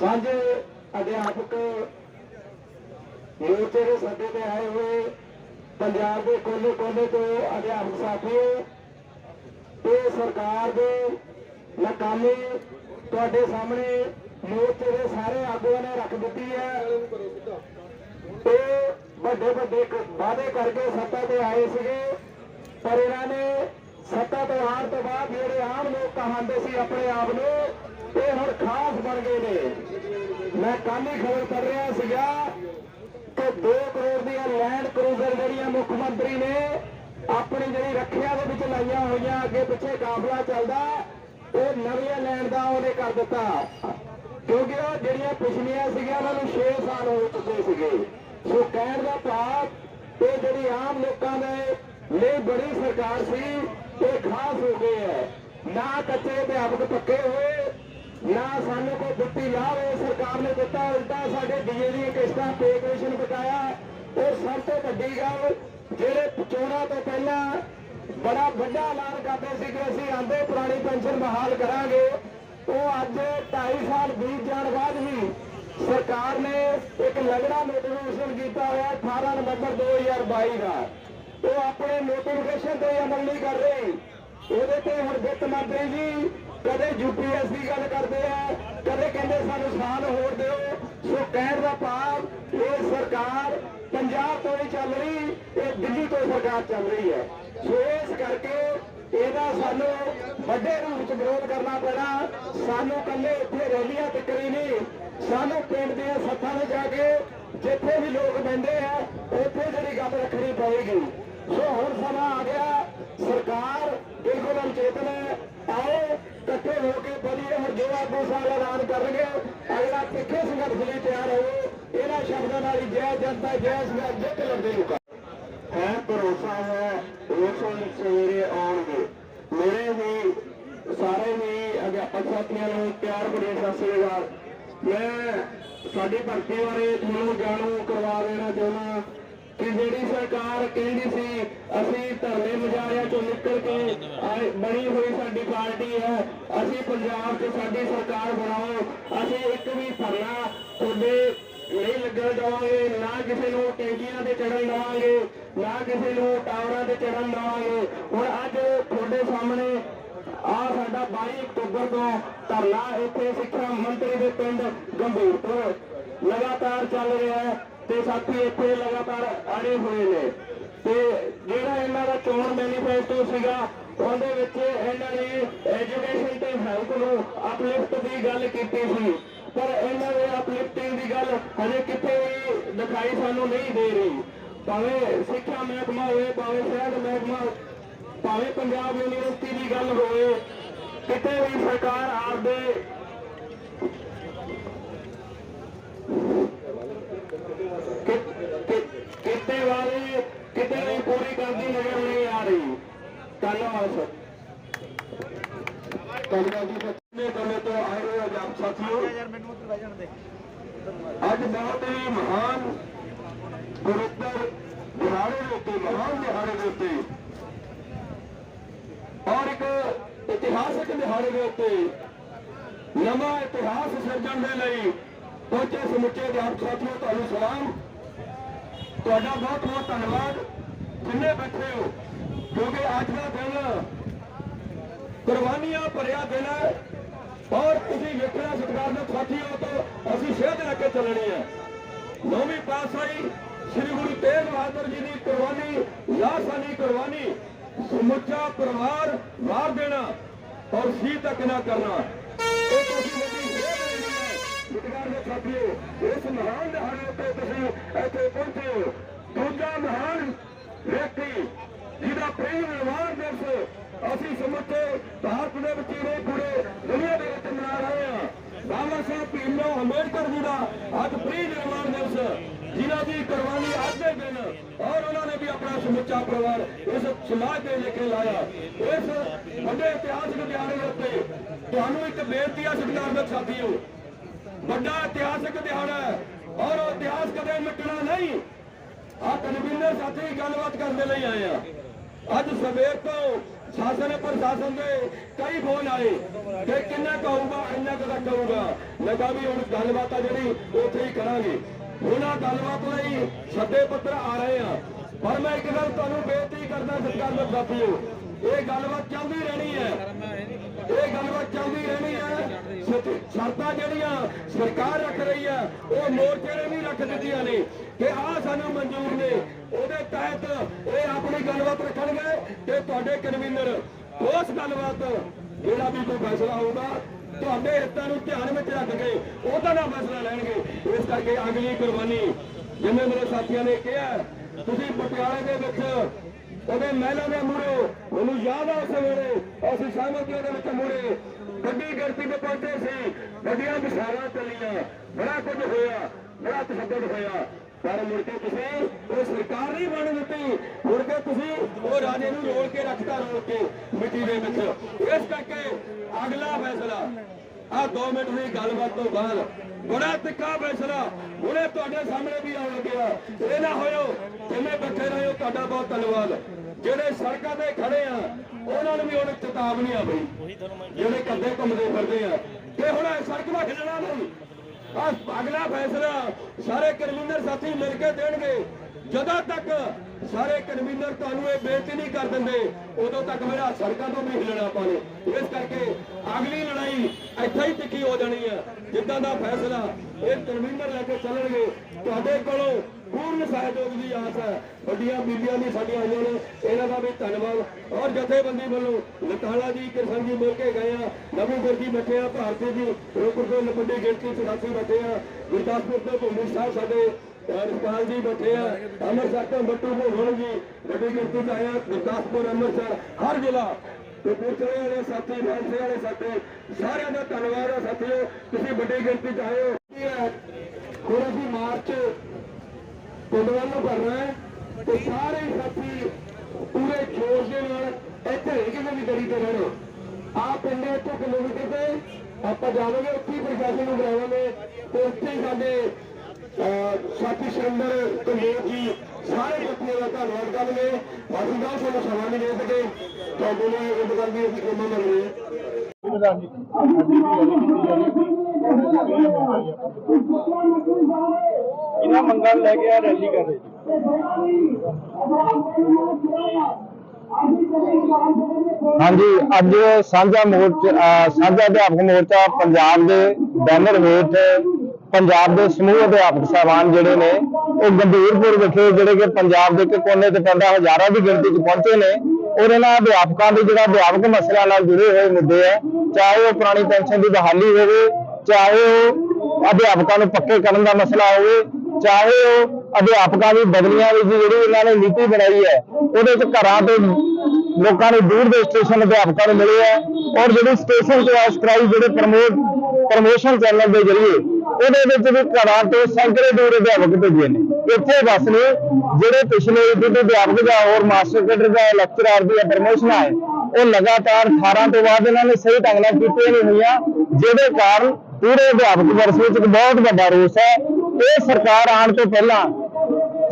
ਸਾਂਝੇ ਅਧਿਆਪਕ ਮੋਰਚੇ ਦੇ ਸੱਦੇ ਤੇ ਆਏ ਹੋਏ ਪੰਜਾਬ ਦੇ ਕੋਨੇ ਕੋਨੇ ਤੋਂ ਅਧਿਆਪਕ ਸਾਥੀਓ ਇਹ ਸਰਕਾਰ ਦੇ ਨਾਕਾਮੀ ਤੁਹਾਡੇ ਸਾਹਮਣੇ ਮੋਰਚੇ ਦੇ ਸਾਰੇ ਆਗੂਆਂ ਨੇ ਰੱਖ ਦਿੱਤੀ ਹੈ। ਇਹ ਵੱਡੇ ਵੱਡੇ ਵਾਅਦੇ ਕਰਕੇ ਸੱਤਾ ਤੇ ਆਏ ਸੀਗੇ, ਪਰ ਇਹਨਾਂ ਨੇ ਸੱਤਾ ਤੋਂ ਆਉਣ ਤੋਂ ਬਾਅਦ ਜਿਹੜੇ ਆਮ ਲੋਕ ਕਹਾਂਦੇ ਸੀ ਆਪਣੇ ਆਪ ਨੂੰ ਇਹ ਹੁਣ ਖਾਸ ਬਣ ਗਏ ਨੇ। ਮੈਂ ਕੱਲ ਹੀ ਖਬਰ ਕਰ ਰਿਹਾ ਸੀਗਾ ਕਿ 2 ਕਰੋੜ ਦੀਆਂ ਲੈਂਡ ਕਰੂਜ਼ਰ ਜਿਹੜੀਆਂ ਮੁੱਖ ਮੰਤਰੀ ਨੇ, ਆਪਣੀ ਜਿਹੜੀ ਰੱਖਿਆ ਦੇ ਵਿੱਚ ਲਾਈਆਂ ਹੋਈਆਂ, ਅੱਗੇ ਪਿੱਛੇ ਕਾਫਲਾ ਚੱਲਦਾ, ਉਹ ਨਵੀਆਂ ਲੈਂਡ ਦਾ ਉਹਨੇ ਕਰ ਦਿੱਤਾ। ਕਿਉਂਕਿ ਉਹ ਜਿਹੜੀਆਂ ਪਿਛਲੀਆਂ ਸੀਗੀਆਂ, ਉਹਨਾਂ ਨੂੰ 6 ਸਾਲ ਹੋ ਚੁੱਕੇ ਸੀਗੇ। ਸੋ ਕਹਿਣ ਦਾ ਭਾਵ, ਇਹ ਜਿਹੜੀ ਆਮ ਲੋਕਾਂ ਦੇ ਲਈ ਬੜੀ ਸਰਕਾਰ ਸੀ, ਇਹ ਖਾਸ ਹੋ ਗਈ ਹੈ। ਨਾ ਕੱਚੇ ਅਧਿਆਪਕ ਪੱਕੇ ਹੋਏ ਨਾ ਸਾਨੂੰ ਕੋਈ ਦਿੱਤੀ ਲਾਭ ਇਹ ਸਰਕਾਰ ਨੇ ਦਿੱਤਾ, ਉਲਟਾ ਸਾਡੇ ਡੀਏ ਦੀਆਂ ਕਿਸ਼ਤਾਂ ਪੇ ਕਮਿਸ਼ਨ ਬਕਾਇਆ। ਉਹ ਸਭ ਤੋਂ ਵੱਡੀ ਗੱਲ, ਜਿਹੜੇ ਚੋਣਾਂ ਤੋਂ ਪਹਿਲਾਂ ਬੜਾ ਵੱਡਾ ਐਲਾਨ ਕਰਦੇ ਸੀ ਕਿ ਅਸੀਂ ਆਂਦੇ ਪੁਰਾਣੀ ਪੈਨਸ਼ਨ ਬਹਾਲ ਕਰਾਂਗੇ, ਉਹ ਅੱਜ 2.5 ਸਾਲ ਬੀਤ ਜਾਣ ਬਾਅਦ ਵੀ ਸਰਕਾਰ ਨੇ ਇੱਕ ਲਗੜਾ ਨੋਟੀਫਿਕੇਸ਼ਨ ਕੀਤਾ ਹੋਇਆ 18 ਨਵੰਬਰ 2022 ਦਾ। ਉਹ ਆਪਣੇ ਨੋਟੀਫਿਕੇਸ਼ਨ ਤੇ ਅਮਲ ਨਹੀਂ ਕਰ ਰਹੀ। ਉਹਦੇ ਤੇ ਹੁਣ ਵਿੱਤ ਮੰਤਰੀ ਜੀ, ਕਦੇ ਯੂਪੀਐਸ ਦੀ ਗੱਲ ਕਰਦੇ ਆ, ਕਦੇ ਕਹਿੰਦੇ ਸਾਨੂੰ ਸਾਲ ਹੋਰ ਦਿਓ। ਸੋ ਕਹਿਣ ਦਾ ਭਾਵ, ਇਹ ਸਰਕਾਰ ਪੰਜਾਬ ਤੋਂ ਨਹੀਂ ਚੱਲ ਰਹੀ, ਇਹ ਦਿੱਲੀ ਤੋਂ ਸਰਕਾਰ ਚੱਲ ਰਹੀ ਹੈ। ਸੋ ਇਸ ਕਰਕੇ ਇਹਦਾ ਸਾਨੂੰ ਵੱਡੇ ਰੂਪ ਚ ਵਿਰੋਧ ਕਰਨਾ ਪੈਣਾ। ਸਾਨੂੰ ਕੱਲੇ ਇੱਥੇ ਰੈਲੀਆਂ ਟਿਕਰੀ ਨਹੀਂ। ਸਾਨੂੰ ਪਿੰਡ ਦੀਆਂ ਸੱਥਾਂ 'ਤੇ ਜਾ ਕੇ ਜਿੱਥੇ ਵੀ ਲੋਕ ਬੈੰਦੇ ਆ, ਉੱਥੇ ਜਿਹੜੀ ਗੱਲ ਰੱਖਣੀ ਪਏਗੀ ਸੋ ਹੁਣ ਸਮਾਂ ਆ ਗਿਆ। ਸਰਕਾਰ ਬਿਲਕੁਲ ਅਨਚੇਤਨ ਹੈ। ਆਓ, ਇਕੱਠੇ ਹੋ ਕੇ ਬੋਲੀਏ। ਹੁਣ ਜੋ ਆਗੂ ਸਾਹਿਬ ਐਲਾਨ ਕਰਨਗੇ, ਅਗਲਾ ਤਿੱਖੇ ਸੰਘਰਸ਼ ਲਈ ਤਿਆਰ ਹੋਵੋ। ਇਹਨਾਂ ਸ਼ਬਦਾਂ ਨਾਲ ਹੀ ਜੈ ਜਨਤਾ, ਜੈ ਸੰਘਰਸ਼ ਜਿੱਤ ਲੜਦੇ ਲੋਕਾਂ ਹੈ ਭਰੋਸਾ ਹੈ ਉਸ ਸਵੇਰੇ ਆਉਣਗੇ। ਮੇਰੇ ਵੀ, ਸਾਰੇ ਵੀ ਅਧਿਆਪਕ ਸਾਥੀਆਂ ਨੂੰ ਪਿਆਰ ਭਰੀ ਸਤਿ ਸ੍ਰੀ ਅਕਾਲ। ਮੈਂ ਸਾਡੀ ਭਰਤੀ ਬਾਰੇ ਤੁਹਾਨੂੰ ਜਾਣੂ ਕਰਵਾ ਦੇਣਾ ਚਾਹੁੰਦਾ ਕਿ ਜਿਹੜੀ ਸਰਕਾਰ ਕਹਿੰਦੀ ਸੀ, ਅਸੀਂ ਧਰਨੇ ਮੁਜ਼ਾਹਰਿਆਂ ਚੋਂ ਨਿਕਲ ਕੇ ਬਣੀ ਹੋਈ ਸਾਡੀ ਪਾਰਟੀ ਹੈ, ਅਸੀਂ ਪੰਜਾਬ 'ਚ ਸਾਡੀ ਸਰਕਾਰ ਬਣਾਓ, ਅਸੀਂ ਇੱਕ ਵੀ ਧਰਨਾ ਤੁਹਾਡੇ ਨਹੀਂ ਲੱਗਣ ਦੇਵਾਂਗੇ, ਨਾ ਕਿਸੇ ਨੂੰ ਟੈਂਕੀਆਂ ਤੇ ਚੜਨ ਦੇਵਾਂਗੇ, ਨਾ ਕਿਸੇ ਨੂੰ ਟਾਵਰਾਂ ਤੇ ਚੜਨ ਦੇਵਾਂਗੇ। ਹੁਣ ਅੱਜ ਤੁਹਾਡੇ ਸਾਹਮਣੇ ਆ ਸਾਡਾ 22 ਅਕਤੂਬਰ ਤੋਂ ਧਰਨਾ, ਇੱਥੇ ਸਿੱਖਿਆ ਮੰਤਰੀ ਦੇ ਪਿੰਡ ਗੰਭੀਰਪੁਰ ਲਗਾਤਾਰ ਚੱਲ ਰਿਹਾ ਹੈ। ਤੇ ਸਾਥੀ ਇੱਥੇ ਲਗਾਤਾਰ ਆਏ ਹੋਏ ਨੇ। ਤੇ ਜਿਹੜਾ ਇਹਨਾਂ ਦਾ ਚੋਣ ਮੈਨੀਫੈਸਟੋ ਸੀਗਾ, ਉਹਦੇ ਵਿੱਚ ਇਹਨਾਂ ਨੇ ਐਜੂਕੇਸ਼ਨ ਤੇ ਹੈਲਥ ਨੂੰ ਅਪਲਿਫਟ ਦੀ ਗੱਲ ਕੀਤੀ ਸੀ। ਪਰ ਇਹਨਾਂ ਦੇ ਅਪਲਿਫਟਿੰਗ ਦੀ ਗੱਲ ਹਜੇ ਕਿਤੇ ਵੀ ਦਿਖਾਈ ਸਾਨੂੰ ਨਹੀਂ ਦੇ ਰਹੀ। ਭਾਵੇਂ ਸਿੱਖਿਆ ਮਹਿਕਮਾ ਹੋਵੇ, ਭਾਵੇਂ ਸਿਹਤ ਮਹਿਕਮਾ, ਭਾਵੇਂ ਪੰਜਾਬ ਯੂਨੀਵਰਸਿਟੀ ਦੀ ਗੱਲ ਹੋਵੇ, ਕਿਤੇ ਵੀ ਸਰਕਾਰ ਆਪਦੇ ਕਿ- ਕਿ- ਕਿਤੇ ਵਾਲੇ ਕਿਤੇ ਵੀ ਪੂਰੀ ਕਰਦੀ ਨਜ਼ਰ ਨਹੀਂ ਆ ਰਹੀ ਧੰਨਵਾਦ ਸਰ ਧੰਨਵਾਦ ਜੀ ਸੱਚੇ ਕਮੇ ਤੋਂ ਆਏ ਹੋਏ ਆਪ ਸਾਥੀਓ? ਅੱਜ ਬਹੁਤ ਹੀ ਮਹਾਨ ਗੁਰੂਤਰ ਦਿਹਾੜੇ ਦੇ ਉੱਤੇ, ਮਹਾਨ ਦਿਹਾੜੇ ਦੇ ਉੱਤੇ। ਔਰ ਇੱਕ ਇਤਿਹਾਸਕ ਦਿਹਾੜੇ ਦੇ ਉੱਤੇ ਨਵਾਂ ਇਤਿਹਾਸ ਸਿਰਜਣ ਦੇ ਲਈ ਪਹੁੰਚੇ ਸਮੁੱਚੇ ਅਧਿਆਪਕ ਸਾਥੀਓ, ਤੁਹਾਨੂੰ ਸਲਾਮ। ਤੁਹਾਡਾ ਬਹੁਤ ਬਹੁਤ ਧੰਨਵਾਦ। ਜਿੰਨੇ ਬੈਠੇ ਹੋ ਕਿਉਂਕਿ ਅੱਜ ਦਾ ਦਿਨ ਕੁਰਬਾਨੀਆਂ ਭਰਿਆ ਦਿਨ ਹੈ। ਔਰ ਤੁਸੀਂ ਵੇਖਣਾ ਸਤਿਕਾਰਯੋਗ ਸਾਥੀਓ, ਤੋਂ ਅਸੀਂ ਸੇਧ ਲੈ ਕੇ ਚੱਲਣੀ ਹੈ ਨੌਵੀਂ ਪਾਤਸ਼ਾਹੀ ਸ੍ਰੀ ਗੁਰੂ ਤੇਗ ਬਹਾਦਰ ਜੀ ਦੀ ਕੁਰਬਾਨੀ, ਲਾਸਾਨੀ ਕੁਰਬਾਨੀ, ਸਮੁੱਚਾ ਪਰਿਵਾਰ ਵਾਰ ਦੇਣਾ ਔਰ ਸੀ ਤੱਕ ਨਾ ਕਰਨਾ। ਇਹ ਤੁਸੀਂ ਵੱਡੀ ਸੇਧ ਲੈਣੀ ਸਾਥੀਓ, ਇਸ ਮਹਾਨ ਦਿਹਾੜੇ ਤੇ ਤੁਸੀਂ ਇੱਥੇ ਪਹੁੰਚੇ। ਹੋ ਦੂਜਾ ਮਹਾਨ ਵਿਅਕਤੀ ਜਿਹਦਾ ਪ੍ਰੇਮ ਨਿਰਵਾਣ ਦਿਵਸ ਅਸੀਂ ਸਮੁੱਚੇ ਭਾਰਤ ਦੇ ਵਿੱਚ ਹੀ ਪੂਰੇ ਦੁਨੀਆ ਦੇ ਵਿੱਚ ਮਨਾ ਰਹੇ ਹਾਂ। ਬਾਬਾ ਸਾਹਿਬ ਭੀਮਰਾਓ ਅੰਬੇਡਕਰ ਜੀ ਦਾ ਅੱਜ ਪ੍ਰੀ ਨਿਰਵਾਣ ਦਿਵਸ ਜਿਨ੍ਹਾਂ ਦੀ ਕੁਰਬਾਨੀ ਅੱਜ ਦੇ ਦਿਨ ਔਰ ਉਹਨਾਂ ਨੇ ਵੀ ਆਪਣਾ ਸਮੁੱਚਾ ਪਰਿਵਾਰ ਇਸ ਸਮਾਜ ਦੇ ਲੇਖੇ ਲਾਇਆ। ਇਸ ਵੱਡੇ ਇਤਿਹਾਸਕ ਦਿਹਾੜੇ ਉੱਤੇ ਤੁਹਾਨੂੰ ਇੱਕ ਬੇਨਤੀ ਆ ਸਤਿਕਾਰਯੋਗ ਸਾਥੀਓ, ਵੱਡਾ ਇਤਿਹਾਸਕ ਦਿਹਾੜਾ ਹੈ ਔਰ ਉਹ ਇਤਿਹਾਸ ਕਦੇ ਮਿਟਣਾ ਨਹੀਂ। ਆ ਕਨਵੀਨਰ ਸਾਥੀ ਗੱਲਬਾਤ ਕਰਨ ਦੇ ਲਈ ਆਏ ਆ ਅੱਜ ਸਵੇਰ ਤੋਂ ਸ਼ਾਸਨ ਪ੍ਰਸ਼ਾਸਨ ਦੇ ਕਈ ਫੋਨ ਆਏ ਕਿ ਕਿੰਨਾ ਕਹੂਗਾ ਇੰਨਾ ਕੁ ਤੱਕ ਕਹੂਗਾ ਮੈਂ ਕਿਹਾ ਵੀ ਹੁਣ ਗੱਲਬਾਤ ਆ ਜਿਹੜੀ, ਉੱਥੇ ਹੀ ਕਰਾਂਗੇ। ਉਹਨਾਂ ਗੱਲਬਾਤ ਲਈ ਸੱਦੇ ਪੱਤਰ ਆ ਰਹੇ ਆ। ਪਰ ਮੈਂ ਇੱਕ ਗੱਲ ਤੁਹਾਨੂੰ ਬੇਨਤੀ ਕਰਦਾ, ਸਰਕਾਰ ਦੇ ਸਾਥੀਓ ਇਹ ਗੱਲਬਾਤ ਚੱਲਦੀ ਰਹਿਣੀ ਹੈ। ਇਹ ਗੱਲਬਾਤ ਚੱਲਦੀ ਰਹਿਣੀ ਹੈ। ਸ਼ਰਤਾਂ ਜਿਹੜੀਆਂ ਸਰਕਾਰ ਰੱਖ ਰਹੀ ਹੈ, ਉਹ ਮੋਰਚੇ ਨੇ ਵੀ ਰੱਖ ਦਿੱਤੀਆਂ ਨੇ। ਕਿ ਆਹ ਸਾਨੂੰ ਮਨਜ਼ੂਰ ਨੇ। ਉਹਦੇ ਤਹਿਤ ਇਹ ਆਪਣੀ ਗੱਲਬਾਤ ਰੱਖਣਗੇ ਤੇ ਤੁਹਾਡੇ ਕਨਵੀਨਰ ਉਸ ਗੱਲਬਾਤ, ਜਿਹੜਾ ਵੀ ਕੋਈ ਫੈਸਲਾ ਹੋਊਗਾ, ਤੁਹਾਡੇ ਹਿੱਤਾਂ ਨੂੰ ਧਿਆਨ ਵਿੱਚ ਰੱਖ ਕੇ ਉਹਦਾ ਨਾਲ ਫੈਸਲਾ ਲੈਣਗੇ। ਇਸ ਕਰਕੇ ਅਗਲੀ ਕੁਰਬਾਨੀ ਜਿਵੇਂ ਮੇਰੇ ਸਾਥੀਆਂ ਨੇ ਕਿਹਾ, ਤੁਸੀਂ ਪਟਿਆਲੇ ਦੇ ਵਿੱਚ ਉਹਦੇ ਮਹਿਲਾਂ ਦੇ ਮੂਹਰੇ, ਮੈਨੂੰ ਯਾਦ ਆ ਉਸ ਵੇਲੇ, ਅਸੀਂ ਸਹਿਮਤੀਆਂ ਦੇ ਵਿੱਚ ਮੂਹਰੇ ਵੱਡੀ ਗਿਣਤੀ ਤੇ ਪਹੁੰਚੇ ਸੀ। ਵੱਡੀਆਂ ਵਿਸ਼ਾਲਾਂ ਚੱਲੀਆਂ, ਬੜਾ ਕੁਝ ਹੋਇਆ, ਬੜਾ ਤਸ਼ੱਦਦ ਹੋਇਆ। ਪਰ ਮੁੜ ਕੇ ਤੁਸੀਂ ਉਹ ਸਰਕਾਰ ਨਹੀਂ ਬਣ ਦਿੱਤੀ। ਮੁੜ ਕੇ ਤੁਸੀਂ ਉਹ ਰਾਜੇ ਨੂੰ ਰੋਲ ਕੇ ਰੱਖਤਾ ਰੋਲ ਕੇ ਮਿੱਟੀ ਦੇ ਵਿੱਚ। ਇਸ ਕਰਕੇ ਅਗਲਾ ਫੈਸਲਾ ਆ 2 ਮਿੰਟ ਦੀ ਗੱਲਬਾਤ ਤੋਂ ਬਾਅਦ ਬੜਾ ਤਿੱਖਾ ਫੈਸਲਾ ਹੁਣੇ ਤੁਹਾਡੇ ਸਾਹਮਣੇ ਵੀ ਆਉਣ ਲੱਗਿਆ। ਇਹ ਨਾ ਹੋਇਓ ਜਿਵੇਂ ਬੈਠੇ ਰਹੇ ਹੋ ਤੁਹਾਡਾ ਬਹੁਤ ਧੰਨਵਾਦ। ਜਿਹੜੇ ਸੜਕਾਂ ਤੇ ਖੜੇ ਆ, ਉਹਨਾਂ ਨੂੰ ਵੀ ਹੁਣ ਚੇਤਾਵਨੀ ਆ ਬਈ। ਜਿਹੜੇ ਕੱਦੇ ਘੁੰਮਦੇ ਫਿਰਦੇ ਆ। ਤੇ ਹੁਣ ਸੜਕ ਦਾ ਖਿਲਣਾ ਨਹੀਂ ਅਗਲਾ ਫੈਸਲਾ ਸਾਰੇ ਕਨਵੀਨਰ ਸਾਥੀ ਮਿਲ ਕੇ ਦੇਣਗੇ। ਜਦੋਂ ਤੱਕ ਸਾਰੇ ਕਨਵੀਨਰ ਤੁਹਾਨੂੰ ਇਹ ਬੇਨਤੀ ਨਹੀਂ ਕਰ ਦਿੰਦੇ, ਉਦੋਂ ਤੱਕ ਮੇਰਾ ਸੜਕਾਂ ਤੋਂ ਵੀ ਹਿੱਲਣਾ ਆਪਾਂ ਇਸ ਕਰਕੇ ਅਗਲੀ ਲੜਾਈ ਇੱਥੇ ਹੀ ਤਿੱਖੀ ਹੋ ਜਾਣੀ ਹੈ। ਜਿੱਦਾਂ ਦਾ ਫੈਸਲਾ ਇਹ ਕਨਵੀਨਰ ਲੈ ਕੇ ਚੱਲਣਗੇ, ਤੁਹਾਡੇ ਕੋਲੋਂ ਪੂਰਨ ਸਹਿਯੋਗ ਦੀ ਆਸ ਹੈ। ਵੱਡੀਆਂ ਬੀਬੀਆਂ ਵੀ ਸਾਡੀਆਂ ਆਈਆਂ ਨੇ। ਇਹਨਾਂ ਦਾ ਵੀ ਧੰਨਵਾਦ। ਔਰ ਜਥੇਬੰਦੀ ਵੱਲੋਂ ਲਤਾਲਾ ਜੀ, ਕਿਰਸਨ ਜੀ ਮਿਲ ਕੇ ਗਏ ਆ। ਨਵੀਂ ਗੁਰਜੀ ਬੈਠੇ ਆ। ਭਾਰਤੀ ਜੀ, ਰੋਪੜ ਤੋਂ ਵੱਡੀ ਗਿਣਤੀ ਚ ਸਾਥੀ ਬੈਠੇ ਆ। ਗੁਰਦਾਸਪੁਰ ਤੋਂ ਭੂਮੀ ਸਾਹਿਬ ਸਾਡੇ ਰਸਪਾਲ ਜੀ ਬੈਠੇ ਆ। ਅੰਮ੍ਰਿਤਸਰ ਤੋਂ ਬੱਟੂ ਭੋਗਣ ਜੀ ਵੱਡੀ ਗਿਣਤੀ ਚ ਆਇਆ ਗੁਰਦਾਸਪੁਰ, ਅੰਮ੍ਰਿਤਸਰ, ਹਰ ਜ਼ਿਲ੍ਹਾ ਤੇ ਪੁਰਚਲੇ ਵਾਲੇ ਸਾਥੀ ਮਾਨਸੇ ਵਾਲੇ ਸਾਥੀ ਸਾਰਿਆਂ ਦਾ ਧੰਨਵਾਦ ਆ ਸਾਥੀਓ। ਤੁਸੀਂ ਵੱਡੀ ਗਿਣਤੀ ਚ ਆਏ ਹੋ। ਹੁਣ ਅਸੀਂ ਮਾਰਚ ਪਿੰਡ ਵੱਲ ਨੂੰ ਭਰਨਾ ਹੈ ਤੇ ਸਾਰੇ ਸਾਥੀ ਪੂਰੇ ਜੋਸ਼ ਦੇ ਨਾਲ ਇੱਥੇ ਹੀ ਕਿਸੇ ਵੀ ਗਲੀ ਤੇ ਰਹਿਣਾ ਆ ਪਿੰਡ ਹੈ ਕਿਲੋਮੀਟਰ ਤੇ। ਆਪਾਂ ਜਾਵਾਂਗੇ, ਉੱਥੇ ਹੀ ਪ੍ਰਸ਼ਾਸਨ ਨੂੰ ਬੁਲਾਵਾਂਗੇ ਤੇ ਉੱਥੇ ਹੀ ਸਾਡੇ ਸਾਥੀ ਸੁਰਿੰਦਰ ਕਮੇਰ ਜੀ, ਸਾਰੇ ਸਾਥੀਆਂ ਦਾ ਧੰਨਵਾਦ ਕਰਨਗੇ। ਅਸੀਂ ਗੱਲ ਤੁਹਾਨੂੰ ਸਮਾਂ ਨਹੀਂ ਦੇ ਸਕੇ। ਤੁਹਾਡੇ ਨਾਲ ਇਹ ਗੱਲ ਵੀ ਅਸੀਂ ਕਿੰਨਾ ਮੰਗ ਹਾਂ। ਇਹਨਾਂ ਮੰਗਾਂ ਲੈ ਕੇ ਆ ਰੈਲੀ ਕਰ ਰਹੇ ਹਾਂਜੀ, ਅੱਜ ਸਾਂਝਾ ਮੋਰਚਾ ਸਾਂਝਾ ਅਧਿਆਪਕ ਮੋਰਚਾ ਪੰਜਾਬ ਦੇ ਬੈਨਰ ਹੇਠ ਪੰਜਾਬ ਦੇ ਸਮੂਹ ਅਧਿਆਪਕ ਸਾਹਿਬਾਨ ਜਿਹੜੇ ਨੇ, ਉਹ ਗੰਭੀਰਪੁਰ ਵਿਖੇ ਜਿਹੜੇ ਕਿ ਪੰਜਾਬ ਦੇ ਇੱਕ ਕੋਨੇ ਤੇ ਪੈਂਦਾ ਹਜ਼ਾਰਾਂ ਦੀ ਗਿਣਤੀ 'ਚ ਪਹੁੰਚੇ ਨੇ, ਔਰ ਇਹਨਾਂ ਅਧਿਆਪਕਾਂ ਦੇ ਜਿਹੜਾ ਅਧਿਆਪਕ ਮਸਲਿਆਂ ਨਾਲ ਜੁੜੇ ਹੋਏ ਮੁੱਦੇ ਆ, ਚਾਹੇ ਉਹ ਪੁਰਾਣੀ ਪੈਨਸ਼ਨ ਦੀ ਬਹਾਲੀ ਹੋਵੇ, ਚਾਹੇ ਉਹ ਅਧਿਆਪਕਾਂ ਨੂੰ ਪੱਕੇ ਕਰਨ ਦਾ ਮਸਲਾ ਹੋਵੇ ਚਾਹੇ ਉਹ ਅਧਿਆਪਕਾਂ ਦੀ ਬਦਲੀਆਂ ਦੀ ਜਿਹੜੀ ਇਹਨਾਂ ਨੇ ਨੀਤੀ ਬਣਾਈ ਹੈ, ਉਹਦੇ 'ਚ ਘਰਾਂ ਤੋਂ ਲੋਕਾਂ ਨੂੰ ਦੂਰ ਦੇ ਸਟੇਸ਼ਨ ਅਧਿਆਪਕਾਂ ਨੂੰ ਮਿਲੇ ਹੈ ਔਰ ਜਿਹੜੀ ਸਟੇਸ਼ਨ ਚੁਆਇਸ ਕਰਾਈ ਜਿਹੜੇ ਪ੍ਰਮੋਟ ਪ੍ਰਮੋਸ਼ਨ ਚੈਨਲ ਦੇ ਜ਼ਰੀਏ, ਉਹਦੇ ਵਿੱਚ ਵੀ ਘਰਾਂ ਤੋਂ ਸੈਂਕੜੇ ਦੂਰ ਅਧਿਆਪਕ ਭੇਜੇ ਨੇ। ਇੱਥੇ ਬਸ ਨੇ ਜਿਹੜੇ ਪਿਛਲੇ ਜਿਹੜੇ ਅਧਿਆਪਕ ਦਾ ਹੋਰ ਮਾਸਟਰ ਕੇਡਰ ਜਾਂ ਲੈਕਚਰਰ ਦੀ ਪ੍ਰਮੋਸ਼ਨ ਹੈ ਉਹ ਲਗਾਤਾਰ 18 ਤੋਂ ਬਾਅਦ ਇਹਨਾਂ ਨੇ ਸਹੀ ਢੰਗ ਨਾਲ ਕੀਤੀਆਂ ਨਹੀਂ ਹੋਈਆਂ, ਜਿਹਦੇ ਕਾਰਨ ਪੂਰੇ ਅਧਿਆਪਕ ਵਰਸ ਵਿੱਚ ਇੱਕ ਬਹੁਤ ਵੱਡਾ ਰੋਸ ਹੈ ਇਹ ਸਰਕਾਰ ਆਉਣ ਤੋਂ ਪਹਿਲਾਂ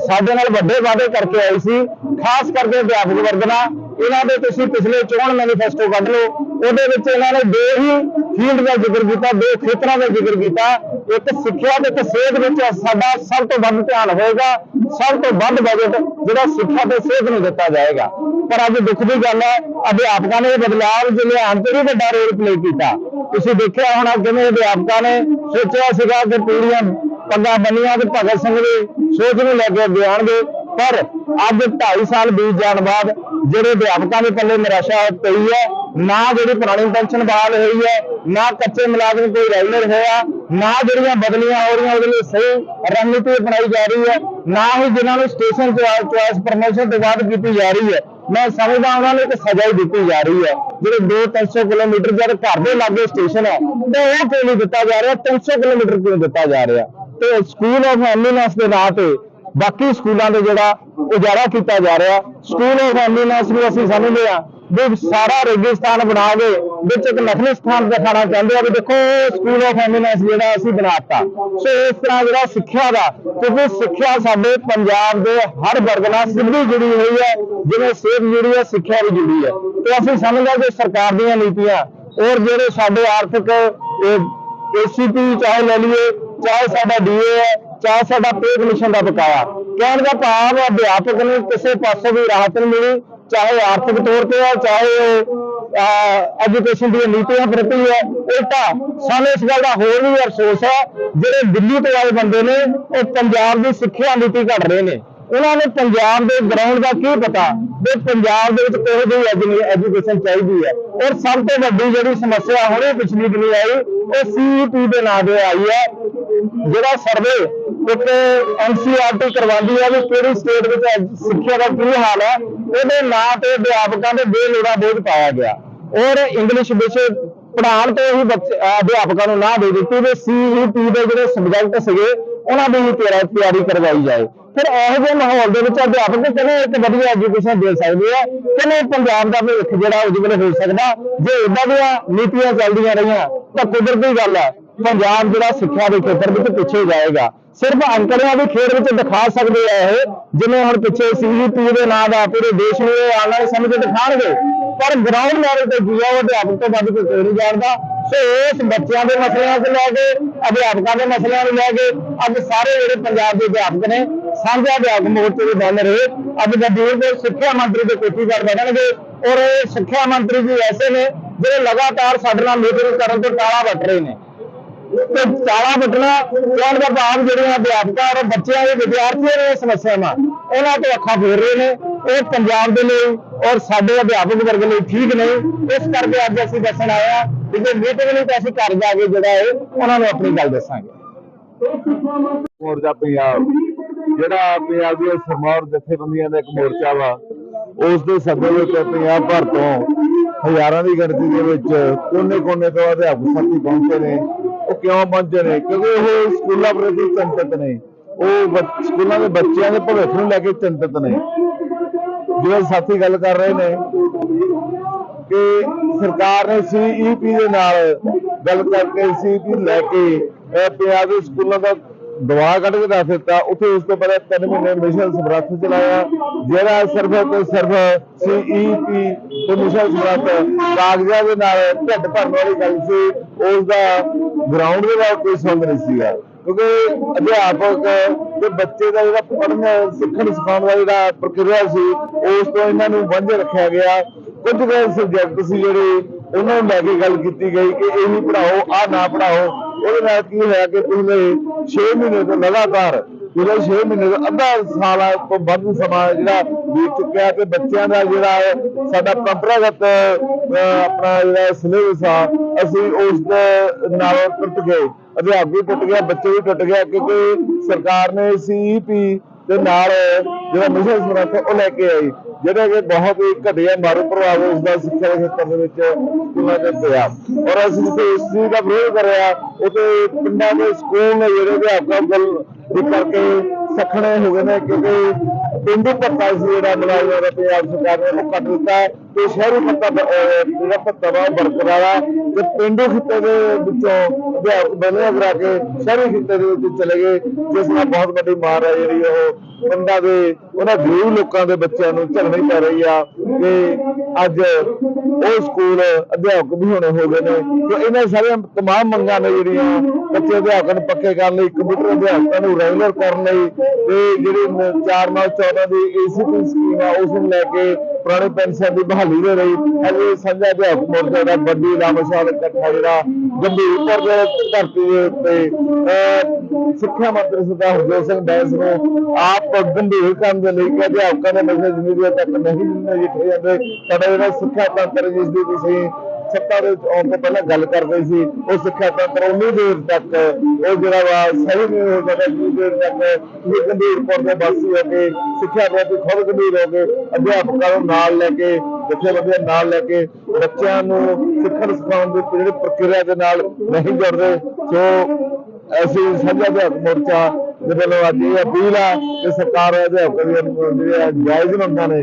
ਸਾਡੇ ਨਾਲ ਵੱਡੇ ਵਾਅਦੇ ਕਰਕੇ ਆਈ ਸੀ, ਖਾਸ ਕਰਕੇ ਅਧਿਆਪਕ ਵਰਗ ਨਾਲ। ਇਹਨਾਂ ਦੇ ਤੁਸੀਂ ਪਿਛਲੇ ਚੋਣ ਮੈਨੀਫੈਸਟੋ ਕੱਢ ਲਓ, ਉਹਦੇ ਵਿੱਚ ਇਹਨਾਂ ਨੇ ਦੋ ਹੀ ਫੀਲਡ ਦਾ ਜ਼ਿਕਰ ਕੀਤਾ, ਦੋ ਖੇਤਰਾਂ ਦਾ ਜ਼ਿਕਰ ਕੀਤਾ। ਇੱਕ ਸਿੱਖਿਆ ਤੇ ਇੱਕ ਸਿਹਤ ਵਿੱਚ ਸਾਡਾ ਸਭ ਤੋਂ ਵੱਧ ਧਿਆਨ ਹੋਏਗਾ, ਸਭ ਤੋਂ ਵੱਧ ਬਜਟ ਜਿਹੜਾ ਸਿੱਖਿਆ ਤੇ ਸਿਹਤ ਨੂੰ ਦਿੱਤਾ ਜਾਏਗਾ। ਪਰ ਅੱਜ ਦੁੱਖ ਦੀ ਗੱਲ ਹੈ, ਅਧਿਆਪਕਾਂ ਨੇ ਇਹ ਬਦਲਾਅ ਦੇ ਲਿਆਉਣ ਤੇ ਵੀ ਵੱਡਾ ਰੋਲ ਪਲੇ ਕੀਤਾ। ਤੁਸੀਂ ਦੇਖਿਆ ਹੋਣਾ ਕਿਵੇਂ ਅਧਿਆਪਕਾਂ ਨੇ ਸੋਚਿਆ ਸੀਗਾ ਕਿ ਪੀੜੀਆਂ ਪੱਗਾਂ ਬੰਨੀਆਂ ਤੇ ਭਗਤ ਸਿੰਘ ਦੀ ਸੋਚ ਨੂੰ ਲੈ ਕੇ ਅੱਗੇ ਆਉਣਗੇ। ਪਰ ਅੱਜ 2.5 ਸਾਲ ਬੀਤ ਜਾਣ ਬਾਅਦ ਜਿਹੜੇ ਅਧਿਆਪਕਾਂ ਦੇ ਪੱਲੇ ਨਿਰਾਸ਼ਾ ਪਈ ਹੈ, ਨਾ ਜਿਹੜੀ ਪੁਰਾਣੀ ਪੈਨਸ਼ਨ ਬਹਾਲ ਹੋਈ ਹੈ, ਨਾ ਕੱਚੇ ਮੁਲਾਜ਼ਮ ਕੋਈ ਰੈਗੂਲਰ ਹੋਇਆ, ਨਾ ਜਿਹੜੀਆਂ ਬਦਲੀਆਂ ਹੋ ਰਹੀਆਂ ਉਹਦੇ ਲਈ ਸਹੀ ਰਣਨੀਤੀ ਅਪਣਾਈ ਜਾ ਰਹੀ ਹੈ, ਨਾ ਹੀ ਜਿਨ੍ਹਾਂ ਨੂੰ ਸਟੇਸ਼ਨ ਚੁਆਇਸ ਪ੍ਰਮੋਸ਼ਨ ਤੋਂ ਬਾਅਦ ਕੀਤੀ ਜਾ ਰਹੀ ਹੈ। ਮੈਂ ਸਮਝਦਾ ਉਹਨਾਂ ਨੂੰ ਇੱਕ ਸਜ਼ਾ ਹੀ ਦਿੱਤੀ ਜਾ ਰਹੀ ਹੈ। ਜਿਹੜੇ 2-300 ਕਿਲੋਮੀਟਰ ਜਦ ਘਰ ਦੇ ਲਾਗੇ ਸਟੇਸ਼ਨ ਹੈ, ਤੇ ਉਹ ਕਿਉਂ ਨਹੀਂ ਦਿੱਤਾ ਜਾ ਰਿਹਾ? 300 ਕਿਲੋਮੀਟਰ ਕਿਉਂ ਦਿੱਤਾ ਜਾ ਰਿਹਾ? ਤੇ ਸਕੂਲ ਆਫ ਐਮੀਨੈਂਸ ਦੇ ਨਾਂ ਤੇ ਬਾਕੀ ਸਕੂਲਾਂ ਦੇ ਜਿਹੜਾ ਉਜਾੜਾ ਕੀਤਾ ਜਾ ਰਿਹਾ ਸਕੂਲ ਆਫ ਐਮੀਨੈਂਸ ਨੂੰ ਅਸੀਂ ਸਮਝਦੇ ਆ ਵੀ ਸਾਰਾ ਰੇਗਿਸਤਾਨ ਬਣਾ ਕੇ ਵਿੱਚ ਇੱਕ ਨਕਲੀ ਸਥਾਨ ਦਿਖਾਣਾ ਚਾਹੁੰਦੇ ਆ ਵੀ ਦੇਖੋ ਸਕੂਲ ਆਫ ਐਮੀਨੈਂਸ ਜਿਹੜਾ ਅਸੀਂ ਬਣਾਤਾ ਸੋ ਇਸ ਤਰ੍ਹਾਂ ਜਿਹੜਾ ਸਿੱਖਿਆ ਦਾ, ਕਿਉਂਕਿ ਸਿੱਖਿਆ ਸਾਡੇ ਪੰਜਾਬ ਦੇ ਹਰ ਵਰਗ ਨਾਲ ਸਿੱਧੀ ਜੁੜੀ ਹੋਈ ਹੈ, ਜਿਵੇਂ ਸਿਹਤ ਜੁੜੀ ਹੈ, ਸਿੱਖਿਆ ਵੀ ਜੁੜੀ ਹੈ। ਤੇ ਅਸੀਂ ਸਮਝਦੇ ਕਿ ਸਰਕਾਰ ਦੀਆਂ ਨੀਤੀਆਂ, ਔਰ ਜਿਹੜੇ ਸਾਡੇ ਆਰਥਿਕ, ਇਹ ਏਸੀਪੀ ਚਾਹੇ ਲੈ ਲਈਏ ਚਾਹੇ ਸਾਡਾ ਡੀਏ ਹੈ, ਚਾਹੇ ਸਾਡਾ ਪੇ ਕਮਿਸ਼ਨ ਦਾ ਬਕਾਇਆ। ਕਹਿਣ ਦਾ ਭਾਵ ਅਧਿਆਪਕ ਨੂੰ ਕਿਸੇ ਪਾਸੇ ਵੀ ਰਾਹਤ ਨਹੀਂ ਮਿਲੀ, ਚਾਹੇ ਆਰਥਿਕ ਤੌਰ ਤੇ ਹੈ, ਚਾਹੇ ਐਜੂਕੇਸ਼ਨ ਦੀਆਂ ਨੀਤੀਆਂ ਪ੍ਰਤੀ ਹੈ, ਉਲਟਾ ਸਾਨੂੰ ਇਸ ਗੱਲ ਦਾ ਹੋਰ ਵੀ ਅਫਸੋਸ ਹੈ, ਜਿਹੜੇ ਦਿੱਲੀ ਤੋਂ ਆਏ ਬੰਦੇ ਨੇ, ਉਹ ਪੰਜਾਬ ਦੀ ਸਿੱਖਿਆ ਨੀਤੀ ਘੜ ਰਹੇ ਨੇ। ਉਹਨਾਂ ਨੂੰ ਪੰਜਾਬ ਦੇ ਗਰਾਊਂਡ ਦਾ ਕੀ ਪਤਾ ਵੀ ਪੰਜਾਬ ਦੇ ਵਿੱਚ ਕੋਈ ਜਿਹੀ ਐਜੂਕੇਸ਼ਨ ਚਾਹੀਦੀ ਹੈ। ਔਰ ਸਭ ਤੋਂ ਵੱਡੀ ਜਿਹੜੀ ਸਮੱਸਿਆ ਹੁਣੇ ਪਿਛਲੀ ਦਿਨੀ ਆਈ, ਉਹ ਸੀਈਟੀ ਦੇ ਨਾਂ ਤੇ ਆਈ ਹੈ। ਜਿਹੜਾ ਸਰਵੇ ਇੱਕ ਐਨਸੀਆਰਟੀ ਕਰਵਾਉਂਦੀ ਹੈ ਵੀ ਕਿਹੜੀ ਸਟੇਟ ਵਿੱਚ ਸਿੱਖਿਆ ਦਾ ਕੀ ਹਾਲ ਹੈ, ਉਹਦੇ ਨਾਂ ਤੇ ਅਧਿਆਪਕਾਂ ਦੇ ਬੇਲੋੜਾ ਬੋਝ ਪਾਇਆ ਗਿਆ। ਔਰ ਇੰਗਲਿਸ਼ ਵਿਸ਼ੇ ਪੜ੍ਹਾਉਣ ਤੇ ਹੀ ਬੱਚੇ ਅਧਿਆਪਕਾਂ ਨੂੰ ਨਾ ਦੇ ਦਿੱਤੀ ਵੀ ਸੀਈਟੀ ਦੇ ਜਿਹੜੇ ਸਬਜੈਕਟ ਸੀਗੇ, ਉਹਨਾਂ ਦੀ ਵੀ ਤਿਆਰੀ ਕਰਵਾਈ ਜਾਏ। ਫਿਰ ਇਹੋ ਜਿਹੇ ਮਾਹੌਲ ਦੇ ਵਿੱਚ ਅਧਿਆਪਕ ਕਿਵੇਂ ਇੱਕ ਵਧੀਆ ਐਜੂਕੇਸ਼ਨ ਦੇ ਸਕਦੇ ਆ। ਕਿਵੇਂ ਪੰਜਾਬ ਦਾ ਭਵਿੱਖ ਜਿਹੜਾ ਉਜਵਲ ਹੋ ਸਕਦਾ। ਜੇ ਇਦਾਂ ਦੀਆਂ ਨੀਤੀਆਂ ਚੱਲਦੀਆਂ ਰਹੀਆਂ, ਤਾਂ ਕੁਦਰਤੀ ਗੱਲ ਹੈ ਪੰਜਾਬ ਜਿਹੜਾ ਸਿੱਖਿਆ ਦੇ ਖੇਤਰ ਵਿੱਚ ਪਿੱਛੇ ਜਾਏਗਾ। ਸਿਰਫ ਅੰਕੜਿਆਂ ਦੀ ਖੇਡ ਵਿੱਚ ਦਿਖਾ ਸਕਦੇ ਆ ਇਹ, ਜਿਵੇਂ ਹੁਣ ਪਿੱਛੇ ਸੀਜੀਪੀ ਦੇ ਨਾਂ ਦਾ ਪੂਰੇ ਦੇਸ਼ ਨੂੰ ਇਹ ਆਉਣ ਵਾਲੇ ਸਮੇਂ 'ਚ ਦਿਖਾਣਗੇ। ਪਰ ਗਰਾਊਂਡ ਲੈਵਲ ਤੇ ਕੀ ਆ, ਉਹ ਅਧਿਆਪਕ ਤੋਂ ਵੱਧ ਕੋਈ ਨਹੀਂ ਜਾਣਦਾ। ਸੋ ਇਸ ਬੱਚਿਆਂ ਦੇ ਮਸਲਿਆਂ ਤੋਂ ਲੈ ਕੇ, ਅਧਿਆਪਕਾਂ ਦੇ ਮਸਲਿਆਂ ਨੂੰ ਲੈ ਕੇ, ਅੱਜ ਸਾਰੇ ਜਿਹੜੇ ਪੰਜਾਬ ਦੇ ਅਧਿਆਪਕ ਨੇ ਸਾਂਝਾ ਅਧਿਆਪਕ ਮੋਰਚੇ ਦੇ ਬੈਨਰ ਹੇਠ ਅੱਜ ਗੱਦੀਰ ਦੇ ਸਿੱਖਿਆ ਮੰਤਰੀ ਦੇ ਕੋਠੀ ਘਰ ਬੈਠਣਗੇ ਔਰ ਇਹ ਸਿੱਖਿਆ ਮੰਤਰੀ ਜੀ ਐਸੇ ਨੇ, ਜਿਹੜੇ ਲਗਾਤਾਰ ਸਾਡੇ ਨਾਲ ਮੀਟਿੰਗ ਕਰਨ ਤੋਂ ਟਾਲਾ ਵੱਟ ਰਹੇ ਨੇ। ਤੇ ਚਾਲਾ ਵੱਟਣਾ ਕਹਿਣ ਦਾ ਭਾਵ ਜਿਹੜੀਆਂ ਅਧਿਆਪਕਾਂ ਔਰ ਬੱਚਿਆਂ ਦੇ ਵਿਦਿਆਰਥੀਆਂ ਦੀਆਂ ਸਮੱਸਿਆਵਾਂ ਉਹਨਾਂ ਤੋਂ ਅੱਖਾਂ ਫੇਰ ਰਹੇ ਨੇ। ਇਹ ਪੰਜਾਬ ਦੇ ਲਈ ਔਰ ਸਾਡੇ ਅਧਿਆਪਕ ਵਰਗ ਲਈ ਠੀਕ ਨਹੀਂ। ਇਸ ਕਰਕੇ ਅੱਜ ਅਸੀਂ ਦੱਸਣ ਆਏ ਆ ਕਿ ਜੇ ਮੀਟਿੰਗ ਲਈ ਤਾਂ ਅਸੀਂ ਘਰ ਜਾ ਕੇ ਜਿਹੜਾ ਹੈ ਉਹਨਾਂ ਨੂੰ ਆਪਣੀ ਗੱਲ ਦੱਸਾਂਗੇ। ਮੋਰਚਾ ਪੰਜਾਬ ਜਿਹੜਾ ਪੰਜਾਬ ਦੀਆਂ ਸਰਮਾਰ ਜਥੇਬੰਦੀਆਂ ਦਾ ਇੱਕ ਮੋਰਚਾ ਵਾ ਉਸ ਦੇ ਸੱਦੇ ਵਿੱਚ ਪੰਜਾਬ ਭਰ ਤੋਂ ਹਜ਼ਾਰਾਂ ਦੀ ਗਿਣਤੀ ਦੇ ਵਿੱਚ ਕੋਨੇ-ਕੋਨੇ ਤੋਂ ਅਧਿਆਪਕ ਸਾਥੀ ਪਹੁੰਚੇ ਨੇ। ਉਹ ਕਿਉਂ ਪਹੁੰਚੇ ਨੇ? ਕਿਉਂਕਿ ਉਹ ਸਕੂਲਾਂ ਪ੍ਰਤੀ ਚਿੰਤਤ ਨੇ। ਉਹ ਸਕੂਲਾਂ ਦੇ ਬੱਚਿਆਂ ਦੇ ਭਵਿੱਖ ਨੂੰ ਲੈ ਕੇ ਚਿੰਤਤ ਨੇ। ਜਿਹੜੇ ਸਾਥੀ ਗੱਲ ਕਰ ਰਹੇ ਨੇ ਕਿ ਸਰਕਾਰ ਨੇ ਸੀਈਪੀ ਦੇ ਨਾਲ ਗੱਲ ਕਰਕੇ ਸੀਈਪੀ ਲੈ ਕੇ ਅਹ ਪੰਜਾਬ ਦੇ ਸਕੂਲਾਂ ਦਾ ਦਵਾ ਕੱਢ ਕੇ ਦੱਸ ਦਿੱਤਾ। ਉੱਥੇ ਉਸ ਤੋਂ ਪਹਿਲਾਂ ਤਿੰਨ ਮਹੀਨੇ ਮਿਸ਼ਨ ਸਮਰੱਥ ਚਲਾਇਆ। ਜਿਹੜਾ ਸਿਰਫ ਤੇ ਸਿਰਫ ਸੀਈਪੀ ਤੇ ਮਿਸ਼ਨ ਸਮਰੱਥ ਕਾਗਜ਼ਾਂ ਦੇ ਨਾਲ ਢਿੱਡ ਭਰਨ ਵਾਲੀ ਗੱਲ ਸੀ ਉਸ ਦਾ ਗਰਾਊਂਡ ਦੇ ਨਾਲ ਕੋਈ ਸੰਬੰਧ ਨਹੀਂ ਸੀਗਾ। ਕਿਉਂਕਿ ਅਧਿਆਪਕ ਤੇ ਬੱਚੇ ਦਾ ਜਿਹੜਾ ਪੜ੍ਹਨ, ਸਿੱਖਣ, ਸਿਖਾਉਣ ਦਾ ਜਿਹੜਾ ਪ੍ਰਕਿਰਿਆ ਸੀ, ਉਸ ਤੋਂ ਇਹਨਾਂ ਨੂੰ ਵਾਂਝੇ ਰੱਖਿਆ ਗਿਆ। ਕੁਝ ਕੁ ਸਬਜੈਕਟ ਸੀ ਜਿਹੜੇ ਉਹਨਾਂ ਨੂੰ ਲੈ ਕੇ ਗੱਲ ਕੀਤੀ ਗਈ ਕਿ ਇਹ ਵੀ ਪੜਾਓ ਆ ਨਾ ਪੜਾਓ ਉਹਦੇ ਨਾਲ ਕੀ ਹੋਇਆ ਕਿ ਪਿਛਲੇ 6 ਮਹੀਨੇ ਤੋਂ ਲਗਾਤਾਰ ਪਿਛਲੇ 6 ਮਹੀਨੇ ਤੋਂ ਅੱਧਾ ਸਾਲ ਤੋਂ ਵੱਧ ਸਮਾਂ ਜਿਹੜਾ ਬੀਤ ਚੁੱਕਿਆ ਤੇ ਬੱਚਿਆਂ ਦਾ ਜਿਹੜਾ ਸਾਡਾ ਪਰੰਪਰਾਗਤ ਆਪਣਾ ਜਿਹੜਾ ਸਿਲੇਬਸ ਆ ਅਸੀਂ ਉਸ ਦੇ ਨਾਲ ਟੁੱਟ ਗਏ, ਅਧਿਆਪਕ ਵੀ ਟੁੱਟ ਗਿਆ, ਬੱਚੇ ਵੀ ਟੁੱਟ ਗਿਆ, ਕਿਉਂਕਿ ਸਰਕਾਰ ਨੇ ਸੀਈਪੀ ਦੇ ਨਾਲ ਜਿਹੜਾ ਮਿਸ਼ਨ ਸਮਰੱਥ ਉਹ ਲੈ ਕੇ ਆਈ। ਜਿਹੜਾ ਕਿ ਬਹੁਤ ਹੀ ਘਟੀਆ ਮਾਰੂ ਪ੍ਰਭਾਵ ਉਸ ਦਾ ਸਿੱਖਿਆ ਦੇ ਖੇਤਰ ਦੇ ਵਿੱਚ ਸਕੂਲਾਂ ਦੇ ਪਿਆ। ਔਰ ਅਸੀਂ ਜਿੱਥੇ ਇਸ ਚੀਜ਼ ਦਾ ਵਿਰੋਧ ਕਰਿਆ ਉਤੇ ਪਿੰਡਾਂ ਦੇ ਸਕੂਲ ਨੇ ਜਿਹੜੇ ਅਧਿਆਪਕਾਂ ਵੱਲ ਕਰਕੇ ਸਖਣੇ ਹੋ ਗਏ ਨੇ ਕਿਉਂਕਿ ਪਿੰਡੂ ਭੱਤਾ ਸੀ ਜਿਹੜਾ ਮੁਲਾਜ਼ਮਾਂ ਦਾ ਪੰਜਾਬ ਸਰਕਾਰ ਨੇ ਉਹ ਕੱਟ ਦਿੱਤਾ ਤੇ ਸ਼ਹਿਰੀ ਭੱਤਾ ਜਿਹੜਾ ਭੱਤਾ ਵਾ ਬਰਕਰਾਰ ਆ ਤੇ ਪਿੰਡੂ ਖਿੱਤੇ ਦੇ ਵਿੱਚੋਂ ਅਧਿਆਪਕ ਬਦਲਿਆ ਕਰਾ ਕੇ ਸ਼ਹਿਰੀ ਖਿੱਤੇ ਦੇ ਵਿੱਚ ਚਲੇ ਗਏ, ਜਿਸ ਨਾਲ ਬਹੁਤ ਵੱਡੀ ਮਾਰ ਹੈ ਜਿਹੜੀ ਉਹ ਪਿੰਡਾਂ ਦੇ, ਉਹਨਾਂ ਗਰੀਬ ਲੋਕਾਂ ਦੇ ਬੱਚਿਆਂ ਨੂੰ ਝੱਲਣੀ ਪੈ ਰਹੀ ਆ ਤੇ ਅੱਜ ਉਹ ਸਕੂਲ ਅਧਿਆਪਕ ਵੀ ਹੋਣੇ ਹੋ ਗਏ ਨੇ, ਤੇ ਇਹਨਾਂ ਸਾਰੀਆਂ ਤਮਾਮ ਮੰਗਾਂ ਨੇ ਜਿਹੜੀਆਂ ਬੱਚੇ ਅਧਿਆਪਕਾਂ ਨੂੰ ਪੱਕੇ ਕਰਨ ਲਈ ਕੰਪਿਊਟਰ ਅਧਿਆਪਕਾਂ ਨੂੰ ਰੈਗੂਲਰ ਕਰਨ ਲਈ, ਤੇ ਜਿਹੜੀ 4 ਨਾਲ 14 ਦੀ ਏਸੀਪੀ ਸਕੀਮ ਆ, ਉਸ ਨੂੰ ਲੈ ਕੇ ਪੁਰਾਣੇ ਪੈਨਸ਼ਨ ਦੀ ਬਹਾਲੀ ਦੇ ਲਈ ਅੱਜ ਇਹ ਸਾਂਝਾ ਮੋਰਚਾ ਦਾ ਵੱਡੀ ਲਾਮਸ਼ਾਲ ਇਕੱਠਾ ਜਿਹੜਾ ਗੰਭੀਰਪੁਰ ਦੇ ਧਰਤੀ ਦੇ ਉੱਤੇ ਸਿੱਖਿਆ ਮੰਤਰੀ ਸਰਦਾਰ ਹਰਜੋਤ ਸਿੰਘ ਬੈਂਸ ਨੂੰ ਆਪ ਗੰਭੀਰ ਕਰਨ ਦੇ ਲਈ ਕਿ ਅਧਿਆਪਕਾਂ ਦੇ ਮਸਲੇ ਜ਼ਿੰਦਗੀ ਤੱਕ ਨਹੀਂ ਨਜਿੱਠੇ ਜਾਂਦੇ। ਸਾਡਾ ਜਿਹੜਾ ਸਿੱਖਿਆ ਤੰਤਰ ਜਿਸ ਦੀ ਤੁਸੀਂ ਸੱਤਾ ਦੇ ਆਉਣ ਤੋਂ ਪਹਿਲਾਂ ਗੱਲ ਕਰਦੇ ਸੀ, ਉਹ ਸਿੱਖਿਆ ਤੰਤਰ ਉਨੀ ਦੇਰ ਤੱਕ, ਉਹ ਜਿਹੜਾ ਵਾ ਸਹੀ ਨਹੀਂ ਹੋ ਸਕਦਾ ਜਿੰਨੀ ਦੇਰ ਤੱਕ ਤੁਸੀਂ ਗੰਭੀਰਪੁਰ ਦੇ ਵਾਸੀ ਹੋ ਕੇ, ਸਿੱਖਿਆ ਪ੍ਰਤੀ ਖੁਦ ਗੰਭੀਰ ਹੋ ਕੇ ਅਧਿਆਪਕਾਂ ਨੂੰ ਨਾਲ ਲੈ ਕੇ, ਜਥੇਬੰਦੀਆਂ ਨਾਲ ਲੈ ਕੇ, ਬੱਚਿਆਂ ਨੂੰ ਸਿੱਖਣ ਸਿਖਾਉਣ ਦੀ ਜਿਹੜੀ ਪ੍ਰਕਿਰਿਆ ਦੇ ਨਾਲ ਨਹੀਂ ਜੁੜਦੇ ਸੋ ਅਸੀਂ ਸਾਂਝਾ ਅਧਿਆਪਕ ਮੋਰਚਾ ਦੇ ਵੱਲੋਂ ਅੱਜ ਇਹ ਅਪੀਲ ਆ ਕਿ ਸਰਕਾਰ ਅਧਿਆਪਕਾਂ ਦੀਆਂ ਜਿਹੜੀਆਂ ਜਾਇਜ਼ ਮੰਗਾਂ ਨੇ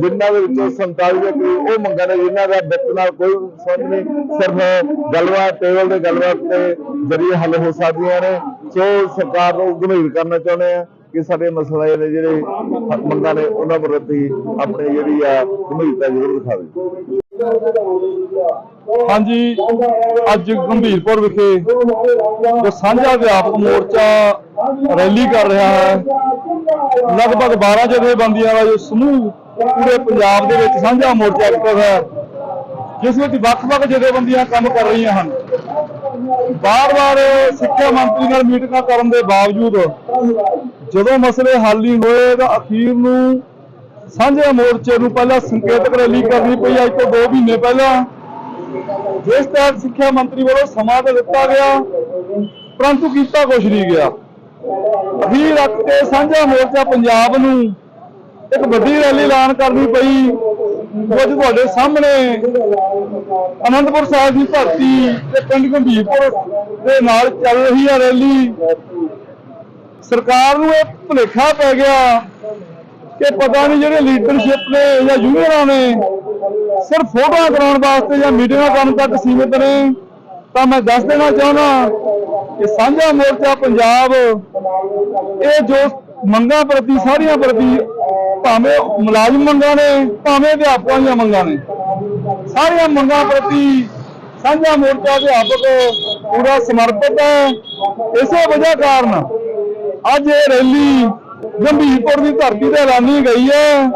ਜਿਨ੍ਹਾਂ ਦੇ ਵਿੱਚੋਂ 47 ਦੇ ਕਰੀਬ ਉਹ ਮੰਗਾਂ ਨੇ, ਜਿਨ੍ਹਾਂ ਦਾ ਵਿੱਤ ਨਾਲ ਕੋਈ ਸੰਬੰਧ ਨਹੀਂ, ਸਿਰਫ ਗੱਲਬਾਤ, ਟੇਬਲ ਦੇ ਗੱਲਬਾਤ ਦੇ ਜ਼ਰੀਏ ਹੱਲ ਹੋ ਸਕਦੀਆਂ ਨੇ। ਸੋ ਸਰਕਾਰ ਨੂੰ ਗੰਭੀਰ ਕਰਨਾ ਚਾਹੁੰਦੇ ਆ ਕਿ ਸਾਡੇ ਮਸਲੇ ਨੇ ਜਿਹੜੇ ਮੰਗਾਂ ਨੇ, ਉਹਨਾਂ ਪ੍ਰਤੀ ਆਪਣੀ ਜਿਹੜੀ ਆ ਗੰਭੀਰਤਾ ਜ਼ਰੂਰ ਦਿਖਾਵੇ। ਹਾਂਜੀ, ਅੱਜ ਗੰਭੀਰਪੁਰ ਵਿਖੇ ਜੋ ਸਾਂਝਾ ਵਿਆਪਕ ਮੋਰਚਾ ਰੈਲੀ ਕਰ ਰਿਹਾ ਹੈ। ਲਗਭਗ 12 ਜਥੇਬੰਦੀਆਂ ਦਾ ਜੋ ਸਮੂਹ ਪੂਰੇ ਪੰਜਾਬ ਦੇ ਵਿੱਚ ਸਾਂਝਾ ਮੋਰਚਾ ਐਕਟਿਵ ਹੈ, ਜਿਸ ਵਿੱਚ ਵੱਖ-ਵੱਖ ਜਥੇਬੰਦੀਆਂ ਕੰਮ ਕਰ ਰਹੀਆਂ ਹਨ। ਬਾਰ-ਬਾਰ ਸਿੱਖਿਆ ਮੰਤਰੀ ਨਾਲ ਮੀਟਿੰਗਾਂ ਕਰਨ ਦੇ ਬਾਵਜੂਦ ਜਦੋਂ ਮਸਲੇ ਹੱਲ ਨਹੀਂ ਹੋਏ ਤਾਂ ਅਖੀਰ ਨੂੰ ਸਾਂਝੇ ਮੋਰਚੇ ਨੂੰ ਪਹਿਲਾਂ ਸੰਕੇਤਕ ਰੈਲੀ ਕਰਨੀ ਪਈ। ਅੱਜ ਤੋਂ 2 ਮਹੀਨੇ ਪਹਿਲਾਂ ਜਿਸ ਤਹਿਤ ਸਿੱਖਿਆ ਮੰਤਰੀ ਵੱਲੋਂ ਸਮਾਂ ਤਾਂ ਦਿੱਤਾ ਗਿਆ, ਪਰੰਤੂ ਕੀਤਾ ਕੁਝ ਨਹੀਂ ਗਿਆ। ਅਖੀਰ ਰੱਖ ਕੇ ਸਾਂਝਾ ਮੋਰਚਾ ਪੰਜਾਬ ਨੂੰ ਇੱਕ ਵੱਡੀ ਰੈਲੀ ਐਲਾਨ ਕਰਨੀ ਪਈ। ਕੁਝ ਤੁਹਾਡੇ ਸਾਹਮਣੇ ਅਨੰਦਪੁਰ ਸਾਹਿਬ ਦੀ ਧਰਤੀ ਤੇ ਪਿੰਡ ਗੰਭੀਰਪੁਰ ਦੇ ਨਾਲ ਚੱਲ ਰਹੀ ਹੈ ਰੈਲੀ। ਸਰਕਾਰ ਨੂੰ ਇਹ ਭੁਲੇਖਾ ਪੈ ਗਿਆ ਕਿ ਪਤਾ ਨਹੀਂ ਜਿਹੜੇ ਲੀਡਰਸ਼ਿਪ ਨੇ ਜਾਂ ਯੂਨੀਅਨਾਂ ਨੇ ਸਿਰਫ ਫੋਟੋਆਂ ਕਰਾਉਣ ਵਾਸਤੇ ਜਾਂ ਮੀਟਿੰਗਾਂ ਕਰਨ ਤੱਕ ਸੀਮਿਤ ਨੇ। ਤਾਂ ਮੈਂ ਦੱਸ ਦੇਣਾ ਚਾਹੁੰਦਾ ਕਿ ਸਾਂਝਾ ਮੋਰਚਾ ਪੰਜਾਬ, ਇਹ ਜੋ ਮੰਗਾਂ ਪ੍ਰਤੀ, ਸਾਰੀਆਂ ਪ੍ਰਤੀ ਭਾਵੇਂ ਮੁਲਾਜ਼ਮ ਮੰਗਾਂ ਨੇ, ਭਾਵੇਂ ਅਧਿਆਪਕਾਂ ਦੀਆਂ ਮੰਗਾਂ ਨੇ, ਸਾਰੀਆਂ ਮੰਗਾਂ ਪ੍ਰਤੀ ਸਾਂਝਾ ਮੋਰਚਾ ਅਧਿਆਪਕ ਪੂਰਾ ਸਮਰਪਿਤ ਹੈ। ਇਸੇ ਵਜ੍ਹਾ ਕਾਰਨ ਅੱਜ ਇਹ ਰੈਲੀ ਗੰਭੀਰਪੁਰ ਦੀ ਧਰਤੀ ਤੇ ਐਲਾਨੀ ਗਈ ਹੈ।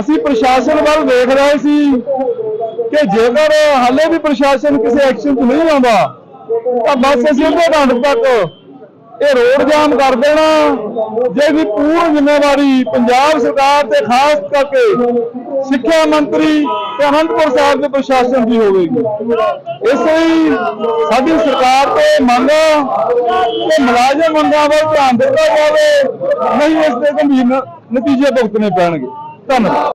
ਅਸੀਂ ਪ੍ਰਸ਼ਾਸਨ ਵੱਲ ਦੇਖ ਰਹੇ ਸੀ ਕਿ ਜੇਕਰ ਹਾਲੇ ਵੀ ਪ੍ਰਸ਼ਾਸਨ ਕਿਸੇ ਐਕਸ਼ਨ 'ਚ ਨਹੀਂ ਆਉਂਦਾ, ਤਾਂ ਬਸ ਅਸੀਂ ਉਹਦੇ ਘੰਟੇ ਤੱਕ ਇਹ ਰੋਡ ਜਾਮ ਕਰ ਦੇਣਾ। ਜਿਹਦੀ ਪੂਰਨ ਜ਼ਿੰਮੇਵਾਰੀ ਪੰਜਾਬ ਸਰਕਾਰ ਤੇ ਖਾਸ ਕਰਕੇ ਸਿੱਖਿਆ ਮੰਤਰੀ ਤੇ ਅਨੰਦਪੁਰ ਸਾਹਿਬ ਦੇ ਪ੍ਰਸ਼ਾਸਨ ਦੀ ਹੋਵੇਗੀ। ਇਸ ਲਈ ਸਾਡੀ ਸਰਕਾਰ ਤੇ ਮੰਗ ਕਿ ਮੁਲਾਜ਼ਮ ਮੰਗਾਂ ਵੱਲ ਧਿਆਨ ਦਿੱਤਾ ਜਾਵੇ, ਨਹੀਂ ਇਸ ਦੇ ਗੰਭੀਰ ਨਤੀਜੇ ਭੁਗਤਣੇ ਪੈਣਗੇ। ਧੰਨਵਾਦ।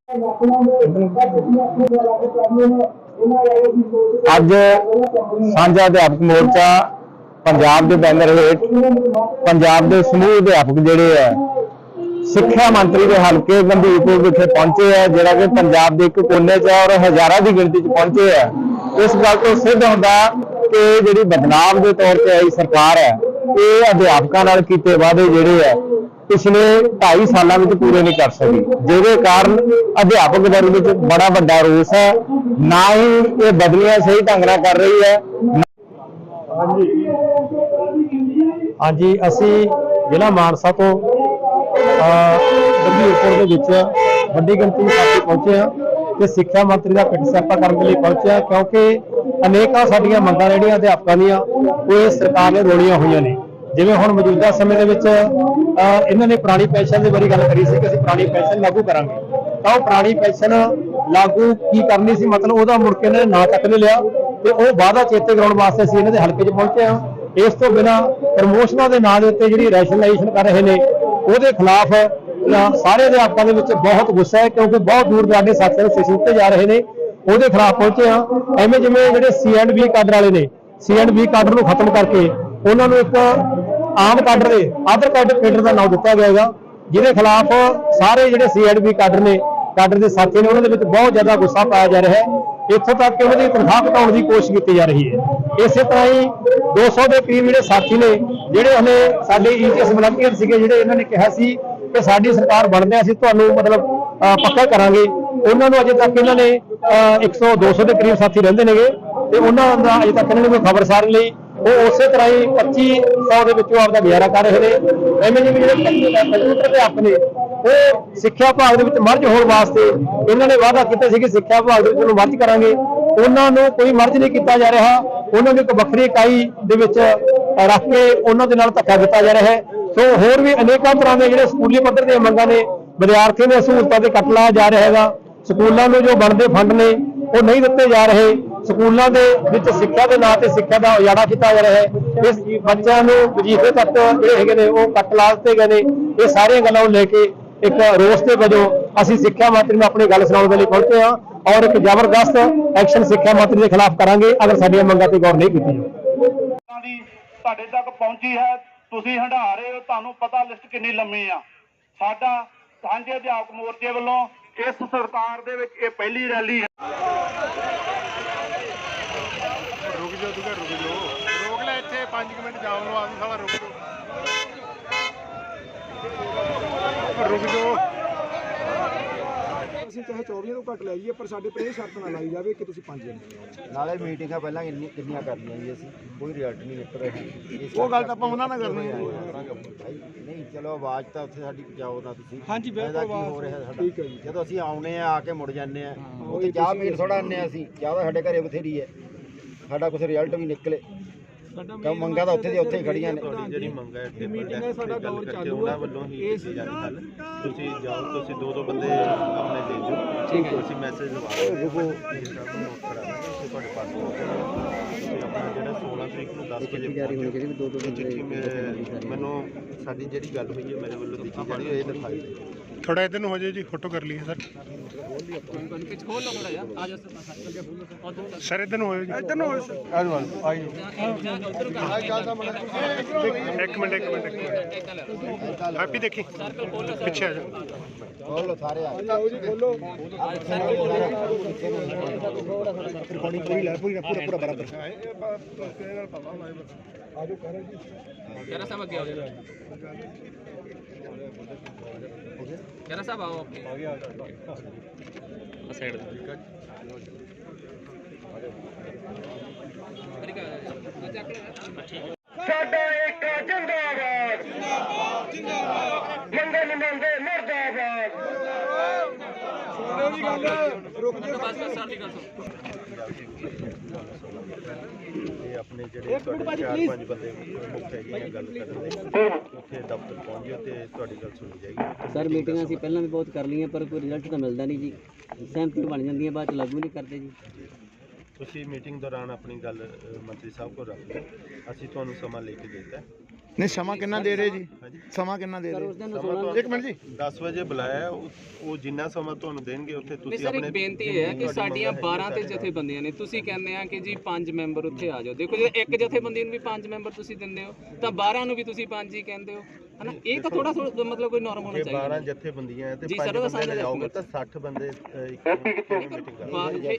ਅੱਜ ਸਾਂਝਾ ਅਧਿਆਪਕ ਮੋਰਚਾ ਪੰਜਾਬ ਦੇ ਬੈਨਰ ਹੇਠ ਪੰਜਾਬ ਦੇ ਸਮੂਹ ਅਧਿਆਪਕ ਜਿਹੜੇ ਆ, ਸਿੱਖਿਆ ਮੰਤਰੀ ਦੇ ਹਲਕੇ ਗੰਭੀਰਪੁਰ ਵਿਖੇ ਪਹੁੰਚੇ ਆ, ਜਿਹੜਾ ਕਿ ਪੰਜਾਬ ਦੇ ਇੱਕ ਕੋਨੇ 'ਚ ਔਰ ਹਜ਼ਾਰਾਂ ਦੀ ਗਿਣਤੀ 'ਚ ਪਹੁੰਚੇ ਆ। ਇਸ ਗੱਲ ਤੋਂ ਸਿੱਧ ਹੁੰਦਾ ਕਿ ਜਿਹੜੀ ਬਦਲਾਵ ਦੇ ਤੌਰ ਤੇ ਆਈ ਸਰਕਾਰ ਹੈ ਇਹ ਅਧਿਆਪਕਾਂ ਨਾਲ ਕੀਤੇ ਵਾਅਦੇ ਜਿਹੜੇ ਆ, ਪਿਛਲੇ 2.5 ਸਾਲਾਂ ਵਿੱਚ ਪੂਰੇ ਨਹੀਂ ਕਰ ਸਕੀ, ਜਿਹਦੇ ਕਾਰਨ ਅਧਿਆਪਕ ਵਰਗ ਵਿੱਚ ਬੜਾ ਵੱਡਾ ਰੋਸ ਹੈ ਨਾ ਹੀ ਇਹ ਬਦਲੀਆਂ ਸਹੀ ਢੰਗ ਨਾਲ ਕਰ ਰਹੀ ਹੈ ਹਾਂਜੀ। ਅਸੀਂ ਜ਼ਿਲ੍ਹਾ ਮਾਨਸਾ ਤੋਂ ਗੰਭੀਰਪੁਰ ਦੇ ਵਿੱਚ ਵੱਡੀ ਗਿਣਤੀ ਵਿੱਚ ਸਾਥੀ ਪਹੁੰਚੇ ਹਾਂ ਤੇ ਸਿੱਖਿਆ ਮੰਤਰੀ ਦਾ ਪਿੱਠ ਸਿਆਪਾ ਕਰਨ ਦੇ ਲਈ ਪਹੁੰਚਿਆ ਕਿਉਂਕਿ ਅਨੇਕਾਂ ਸਾਡੀਆਂ ਮੰਗਾਂ ਜਿਹੜੀਆਂ ਅਧਿਆਪਕਾਂ ਦੀਆਂ ਉਹ ਇਸ ਸਰਕਾਰ ਨੇ ਰੋਲੀਆਂ ਹੋਈਆਂ ਨੇ। ਜਿਵੇਂ ਹੁਣ ਮੌਜੂਦਾ ਸਮੇਂ ਦੇ ਵਿੱਚ ਅਹ, ਇਹਨਾਂ ਨੇ ਪੁਰਾਣੀ ਪੈਨਸ਼ਨ ਦੇ ਬਾਰੇ ਗੱਲ ਕਰੀ ਸੀ ਕਿ ਅਸੀਂ ਪੁਰਾਣੀ ਪੈਨਸ਼ਨ ਲਾਗੂ ਕਰਾਂਗੇ। ਤਾਂ ਉਹ ਪੁਰਾਣੀ ਪੈਨਸ਼ਨ ਲਾਗੂ ਕੀ ਕਰਨੀ ਸੀ? ਮਤਲਬ ਉਹਦਾ ਮੁੜ ਕੇ ਇਹਨਾਂ ਨੇ ਨਾਂ ਤੱਕ ਨਹੀਂ ਲਿਆ। ਤੇ ਉਹ ਵਾਅਦਾ ਚੇਤੇ ਕਰਾਉਣ ਵਾਸਤੇ ਅਸੀਂ ਇਹਨਾਂ ਦੇ ਹਲਕੇ 'ਚ ਪਹੁੰਚੇ ਹਾਂ। ਇਸ ਤੋਂ ਬਿਨਾ ਪ੍ਰਮੋਸ਼ਨਾਂ ਦੇ ਨਾਂ ਦੇ ਉੱਤੇ ਜਿਹੜੀ ਰੈਸ਼ਨਲਾਈਜੇਸ਼ਨ ਕਰ ਰਹੇ ਨੇ ਉਹਦੇ ਖਿਲਾਫ ਅਹ, ਸਾਰੇ ਅਧਿਆਪਕਾਂ ਦੇ ਵਿੱਚ ਬਹੁਤ ਗੁੱਸਾ ਹੈ ਕਿਉਂਕਿ ਬਹੁਤ ਦੂਰ ਦਰਾਡੇ ਸਾਥੀਆਂ ਨੂੰ ਸਿੱਖੇ ਜਾ ਰਹੇ ਨੇ। ਉਹਦੇ ਖਿਲਾਫ ਪਹੁੰਚੇ ਹਾਂ। ਐਵੇਂ ਜਿਵੇਂ ਜਿਹੜੇ ਸੀ ਐਂਡ ਬੀ ਕਾਡਰ ਵਾਲੇ ਨੇ ਸੀ ਐਂਡ ਬੀ ਕਾਡਰ ਨੂੰ ਖਤਮ ਕਰਕੇ ਉਹਨਾਂ ਨੂੰ ਇੱਕ ਆਮ ਕਾਡਰ ਦੇ ਆਦਰ ਕਾਡਰ ਕੇਡਰ ਦਾ ਨਾਮ ਦਿੱਤਾ ਜਾਏਗਾ ਜਿਹਦੇ ਖਿਲਾਫ ਸਾਰੇ ਜਿਹੜੇ ਸੀ ਐਂਡ ਬੀ ਕਾਡਰ ਨੇ ਕਾਡਰ ਦੇ ਸਾਥੀ ਨੇ ਉਹਨਾਂ ਦੇ ਵਿੱਚ ਬਹੁਤ ਜ਼ਿਆਦਾ ਗੁੱਸਾ ਪਾਇਆ ਜਾ ਰਿਹਾ ਹੈ। ਇੱਥੋਂ ਤੱਕ ਕਿ ਉਹਨਾਂ ਦੀ ਤਨਖਾਹ ਘਟਾਉਣ ਦੀ ਕੋਸ਼ਿਸ਼ ਕੀਤੀ ਜਾ ਰਹੀ ਹੈ। ਇਸੇ ਤਰ੍ਹਾਂ ਹੀ 200 ਦੇ ਕਰੀਬ ਜਿਹੜੇ ਸਾਥੀ ਨੇ ਜਿਹੜੇ ਹਲੇ ਸਾਡੇ ਈਟੀਐਸ ਵਲੰਟੀਅਰ ਸੀਗੇ ਜਿਹੜੇ ਇਹਨਾਂ ਨੇ ਕਿਹਾ ਸੀ ਕਿ ਸਾਡੀ ਸਰਕਾਰ ਬਣਦੇ ਅਸੀਂ ਤੁਹਾਨੂੰ ਮਤਲਬ ਪੱਕਾ ਕਰਾਂਗੇ। ਉਹਨਾਂ ਨੂੰ ਅਜੇ ਤੱਕ ਇਹਨਾਂ ਨੇ ਅਹ, 100 200 ਦੇ ਕਰੀਬ ਸਾਥੀ ਰਹਿੰਦੇ ਨੇਗੇ। ਤੇ ਉਹਨਾਂ ਦਾ ਅਜੇ ਤੱਕ ਇਹਨਾਂ ਨੂੰ ਕੋਈ ਖਬਰਸਾਰ ਨਹੀਂ ਲਈ ਉਹ ਉਸੇ ਤਰ੍ਹਾਂ ਹੀ 2500 ਦੇ ਵਿੱਚੋਂ ਆਪਦਾ ਗੁਜ਼ਾਰਾ ਕਰ ਰਹੇ ਨੇ। ਐਵੇਂ ਜਿਵੇਂ ਜਿਹੜੇ ਕੰਪਿਊਟਰ ਦੇ ਨੇ, ਉਹ ਸਿੱਖਿਆ ਵਿਭਾਗ ਦੇ ਵਿੱਚ ਮਰਜ ਹੋਣ ਵਾਸਤੇ ਇਹਨਾਂ ਨੇ ਵਾਅਦਾ ਕੀਤਾ ਸੀ ਕਿ ਸਿੱਖਿਆ ਵਿਭਾਗ ਦੇ ਵਿੱਚ ਉਹਨੂੰ ਮਰਜ ਕਰਾਂਗੇ। ਉਹਨਾਂ ਨੂੰ ਕੋਈ ਮਰਜ ਨਹੀਂ ਕੀਤਾ ਜਾ ਰਿਹਾ। ਉਹਨਾਂ ਨੂੰ ਇੱਕ ਵੱਖਰੀ ਇਕਾਈ ਦੇ ਵਿੱਚ ਰੱਖ ਕੇ ਉਹਨਾਂ ਦੇ ਨਾਲ ਧੱਕਾ ਦਿੱਤਾ ਜਾ ਰਿਹਾ ਹੈ। ਸੋ ਹੋਰ ਵੀ ਅਨੇਕਾਂ ਤਰ੍ਹਾਂ ਦੇ ਜਿਹੜੇ ਸਕੂਲੀ ਪੱਧਰ ਦੀਆਂ ਮੰਗਾਂ ਨੇ, ਵਿਦਿਆਰਥੀਆਂ ਦੀਆਂ ਸਹੂਲਤਾਂ ਤੇ ਕੱਟ ਲਾਇਆ ਜਾ ਰਿਹਾ ਹੈਗਾ। ਸਕੂਲਾਂ ਨੂੰ ਜੋ ਬਣਦੇ ਫੰਡ ਨੇ ਉਹ ਨਹੀਂ ਦਿੱਤੇ ਜਾ ਰਹੇ। ਸਕੂਲਾਂ ਦੇ ਵਿੱਚ ਸਿੱਖਿਆ ਦੇ ਨਾਂ ਤੇ ਸਿੱਖਿਆ ਦਾ ਉਜਾੜਾ ਕੀਤਾ ਜਾ ਰਿਹਾ ਹੈ। ਇਸ ਬੱਚਿਆਂ ਨੂੰ ਵਜੀਫੇ ਤੱਕ ਜਿਹੜੇ ਹੈਗੇ ਨੇ, ਉਹ ਕੱਟ ਲਾ ਦਿੱਤੇ ਗਏ ਨੇ। ਇਹ ਸਾਰੀਆਂ ਗੱਲਾਂ ਨੂੰ ਲੈ ਕੇ ਇੱਕ ਰੋਸ ਦੇ ਵਜੋਂ ਅਸੀਂ ਸਿੱਖਿਆ ਮੰਤਰੀ ਨੂੰ ਆਪਣੀ ਗੱਲ ਸੁਣਾਉਣ ਦੇ ਲਈ ਪਹੁੰਚੇ ਹਾਂ ਔਰ ਇੱਕ ਜ਼ਬਰਦਸਤ ਐਕਸ਼ਨ ਸਿੱਖਿਆ ਮੰਤਰੀ ਦੇ ਖਿਲਾਫ ਕਰਾਂਗੇ, ਅਗਰ ਸਾਡੀਆਂ ਮੰਗਾਂ ਤੇ ਗੌਰ ਨਹੀਂ ਕੀਤੀ ਜਾਊ। ਤੁਹਾਡੇ ਤੱਕ ਪਹੁੰਚੀ ਹੈ। ਤੁਸੀਂ ਹੰਢਾ ਰਹੇ ਹੋ, ਤੁਹਾਨੂੰ ਪਤਾ ਲਿਸਟ ਕਿੰਨੀ ਲੰਮੀ ਆ। ਸਾਡਾ ਸਾਂਝੇ ਅਧਿਆਪਕ ਮੋਰਚੇ ਵੱਲੋਂ ਇਸ ਸਰਕਾਰ ਦੇ ਵਿੱਚ ਇਹ ਪਹਿਲੀ ਰੈਲੀ ਹੈ। ਰੋਕ ਲੈ ਇੱਥੇ 5 ਮਿੰਟ ਜਾਉਣ ਲੋ ਆਦਮ ਸਾਲਾ ਰੁਕ ਜਾਓ। ਰੁਕ ਜਾਓ। ਅਸੀਂ ਚਾਹੇ 24 ਤੋਂ ਘੱਟ ਲੈ ਜਾਈਏ ਪਰ ਸਾਡੇ ਤੇ ਇਹ ਸ਼ਰਤ ਨਾ ਲਾਈ ਜਾਵੇ ਕਿ ਤੁਸੀਂ 5 ਜਣੇ ਨਾਲੇ ਮੀਟਿੰਗਾਂ ਪਹਿਲਾਂ ਕਿੰਨੀ ਕਿੰਨੀਆਂ ਕਰਨੀਆਂ ਜੀ ਅਸੀਂ? ਕੋਈ ਰਿਜ਼ਲਟ ਨਹੀਂ ਨਿਕਲ ਰਿਹਾ। ਉਹ ਗੱਲ ਤਾਂ ਆਪਾਂ ਉਹਨਾਂ ਨਾਲ ਕਰਨੀ ਹੈ। ਨਹੀਂ ਚਲੋ ਆਵਾਜ਼ ਤਾਂ ਉੱਥੇ ਸਾਡੀ ਪਹੁੰਚਾਓ ਨਾ ਤੁਸੀਂ। ਹਾਂਜੀ, ਬਿਲਕੁਲ ਕੀ ਆਵਾਜ਼ ਹੋ ਰਿਹਾ ਸਾਡਾ। ਠੀਕ ਹੈ ਜੀ। ਜਦੋਂ ਅਸੀਂ ਆਉਨੇ ਆ ਆ ਕੇ ਮੁੜ ਜਾਂਦੇ ਆ। ਉੱਥੇ ਚਾਹ ਪੀਣ ਥੋੜਾ ਆਨੇ ਆ ਅਸੀਂ। ਚਾਹ ਤਾਂ ਸਾਡੇ ਘਰੇ ਬਥੇਰੀ ਹੈ। ਸਾਡਾ ਕੁਝ ਰਿਜ਼ਲਟ ਵੀ ਨਿਕਲੇ। ਤਾਂ ਮੰਗਾਂ ਤਾਂ ਉੱਥੇ ਦੀ ਉੱਥੇ ਹੀ ਖੜੀਆਂ ਨੇ। ਜਿਹੜੀ ਮੰਗ ਹੈ ਇੱਥੇ ਮੀਟਿੰਗ ਹੈ ਸਾਡਾ ਦੌਰ ਚਾਲੂ ਹੈ। ਵੱਲੋਂ ਹੀ ਇਸ ਤੁਸੀਂ ਜਾਓ ਤੁਸੀਂ ਦੋ ਦੋ ਬੰਦੇ ਆਪਣੇ ਦੇ ਦਿਓ। ਠੀਕ ਹੈ ਤੁਸੀਂ ਮੈਸੇਜ ਲਵਾ ਦਿਓ। ਨੋਟ ਕਰਾ ਦਾਂਗੇ ਤੁਹਾਡੇ ਪਾਸ ਪਹੁੰਚ ਜਾਏਗਾ। ਤੁਸੀਂ ਆਪਣਾ ਜਿਹੜਾ 16 ਤਰੀਕ ਨੂੰ 10 ਵਜੇ ਜਾਰੀ ਹੋਣੀ ਚਾਹੀਦੀ ਦੋ ਦੋ ਚਿੱਠੀ ਮੈਂ- ਮੈਨੂੰ ਸਾਡੀ ਜਿਹੜੀ ਗੱਲ ਹੋਈ ਹੈ ਮੇਰੇ ਵੱਲੋਂ ਲਿਖੀ ਜਾਣੀ ਹੈ ਇਹ ਥੋੜਾ ਇਧਰ ਨੂੰ ਹੋ ਜਾਓ ਜੀ ਫੋਟੋ ਕਰ ਲਈਏ ਸਰ। ਸਰ ਇਧਰ ਨੂੰ ਹੋ ਜਾਓ ਜੀ ਇਧਰ ਨੂੰ ਹੋ ਇੱਕ ਮਿੰਟ ਇੱਕ ਮਿੰਟ ਇੱਕ ਮਿੰਟ। ਹੈਪੀ ਦੇਖੀ। ਪਿੱਛੇ ਆ ਜਾ ਬੋਲੋ ਸਾਰੇ ਆ ਆਓ ਜੀ ਬੋਲੋ ਆਜੋ ਕਰੋ ਜੀ। ਸਾਡਾ ਇੱਕ ਜਿੰਦਾਬਾਦ ਜਿੰਦਾਬਾਦ ਜਿੰਦਾਬਾਦ। ਮੰਗੇ ਨਹੀਂ ਮੰਗੇ ਮਰਦਾਬਾਦ ਸੁਣੋ ਜੀ ਗੱਲ ਰੁਕ ਜਾਓ। ਇਹ ਆਪਣੇ ਜਿਹੜੇ ਤੁਹਾਡੇ ਚਾਰ ਪੰਜ ਬੰਦੇ ਮੁੱਖ ਹੈਗੇ ਆ ਗੱਲ ਕਰਨ ਦੇ ਉੱਥੇ ਦਫ਼ਤਰ ਪਹੁੰਚ ਜਾਓ ਤੇ ਤੁਹਾਡੀ ਗੱਲ ਸੁਣੀ ਜਾਏਗੀ। ਸਰ ਮੀਟਿੰਗਾਂ ਅਸੀਂ ਪਹਿਲਾਂ ਵੀ ਬਹੁਤ ਕਰ ਲਈਆਂ ਪਰ ਕੋਈ ਰਿਜ਼ਲਟ ਤਾਂ ਮਿਲਦਾ ਨਹੀਂ ਜੀ। ਸਹਿਮਤੀ ਬਣ ਜਾਂਦੀਆਂ ਬਾਅਦ ਚ ਲਾਗੂ ਨਹੀਂ ਕਰਦੇ ਜੀ। ਤੁਸੀਂ ਮੀਟਿੰਗ ਦੌਰਾਨ ਆਪਣੀ ਗੱਲ ਮੰਤਰੀ ਸਾਹਿਬ ਕੋਲ ਰੱਖ ਲਓ। ਅਸੀਂ ਤੁਹਾਨੂੰ ਸਮਾਂ ਲੈ ਕੇ ਦਿੱਤਾ ਨਹੀਂ ਸਮਾਂ ਕਿੰਨਾ ਦੇ ਰਹੇ ਜੀ? ਸਮਾਂ ਕਿੰਨਾ ਦੇ ਰਹੇ ਉਸ ਦਿਨ ਸਮਾਂ 16 ਤੁਹਾਨੂੰ ਇੱਕ ਮਿੰਟ ਜੀ। 10 ਵਜੇ ਬੁਲਾਇਆ ਹੈ, ਉਹ ਉਹ ਜਿੰਨਾ ਸਮਾਂ ਤੁਹਾਨੂੰ ਦੇਣਗੇ ਉੱਥੇ ਤੁਸੀਂ ਸਰ ਆਪਣੇ ਬੇਨਤੀ ਇਹ ਹੈ ਕਿ ਤੁਹਾਡੀ ਸਾਡੀਆਂ ਮੰਗਾਂ 12 ਤੇ ਜਥੇਬੰਦੀਆਂ ਨੇ। ਤੁਸੀਂ ਕਹਿੰਦੇ ਆ ਕਿ ਜੀ ਪੰਜ ਮੈਂਬਰ ਉੱਥੇ ਆ ਜਾਓ। ਦੇਖੋ ਜੇ ਇੱਕ ਜਥੇਬੰਦੀ ਨੂੰ ਵੀ ਪੰਜ ਮੈਂਬਰ ਤੁਸੀਂ ਦਿੰਦੇ ਹੋ ਤਾਂ 12 ਨੂੰ ਵੀ ਤੁਸੀਂ ਪੰਜ ਹੀ ਕਹਿੰਦੇ ਹੋ। ਹਨਾ? ਇਹ ਤਾਂ ਥੋੜਾ ਮਤਲਬ ਕੋਈ ਨਾਰਮ ਹੋਣਾ ਜੇ ਚਾਹੀਦਾ 12 ਜਥੇਬੰਦੀਆਂ ਹੈ ਤੇ ਪੰਜ ਬੰਦੇ ਜਾਓਗੇ ਤਾਂ 60 ਬੰਦੇ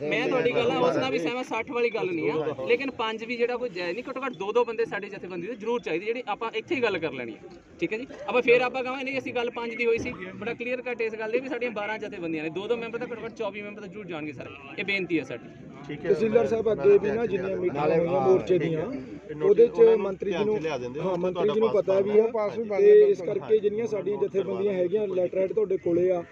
ਮੈਂ ਤੁਹਾਡੀ ਗੱਲ ਆ ਉਸ ਨਾਲ ਵੀ ਸਹਿਮਤ 60 ਵਾਲੀ ਗੱਲ ਨਹੀਂ ਆ। ਲੇਕਿਨ ਪੰਜ ਵੀ ਜਿਹੜਾ ਕੋਈ ਜਾਇਜ਼ ਨਹੀਂ ਘੱਟੋ ਘੱਟ ਦੋ ਦੋ ਬੰਦੇ ਸਾਡੀ ਜਥੇਬੰਦੀ ਦੇ ਜ਼ਰੂਰ ਚਾਹੀਦੇ ਜਿਹੜੀ ਆਪਾਂ ਇੱਥੇ ਹੀ ਗੱਲ ਕਰ ਲੈਣੀ ਹੈ ਠੀਕ ਹੈ ਜੀ? ਆਪਾਂ ਫੇਰ ਆਪਾਂ ਕਹਾਂਗੇ ਨਹੀਂ ਅਸੀਂ ਗੱਲ ਪੰਜ ਦੀ ਹੋਈ ਸੀ। ਬੜਾ ਕਲੀਅਰ ਕੱਟ ਇਸ ਗੱਲ ਦੀ ਵੀ ਸਾਡੀਆਂ 12 ਜਥੇਬੰਦੀਆਂ ਨੇ। ਦੋ ਦੋ ਮੈਂਬਰ ਤਾਂ ਘੱਟੋ ਘੱਟ 24 ਮੈਂਬਰ ਤਾਂ ਜ਼ਰੂਰ ਜਾਣਗੇ ਸਰ। ਇਹ ਬੇਨਤੀ ਹੈ ਸਾਡੀ। ਠੀਕ ਹੈ ਤਹਿਸੀਲਦਾਰ ਸਾਹਿਬ ਅੱਗੇ ਵੀ ਨਾ ਜਿੰਨੀਆਂ ਮੀਟਿੰਗਾਂ ਹੋਈਆਂ ਮੋਰਚੇ ਦੀਆਂ ਉਹਦੇ ਚ ਮੰਤਰੀ ਜੀ ਨੂੰ ਹਾਂ ਮੰਤਰੀ ਜੀ ਨੂੰ ਪਤਾ ਵੀ ਆ ਤੇ ਇਸ ਕਰਕੇ ਜਿਹੜੀਆਂ ਸਾਡੀਆਂ ਜਥੇਬੰਦੀਆਂ ਹੈਗੀਆਂ ਲੈਟਰ ਹੈਡ ਤੁਹਾਡੇ ਕੋਲੇ ਆ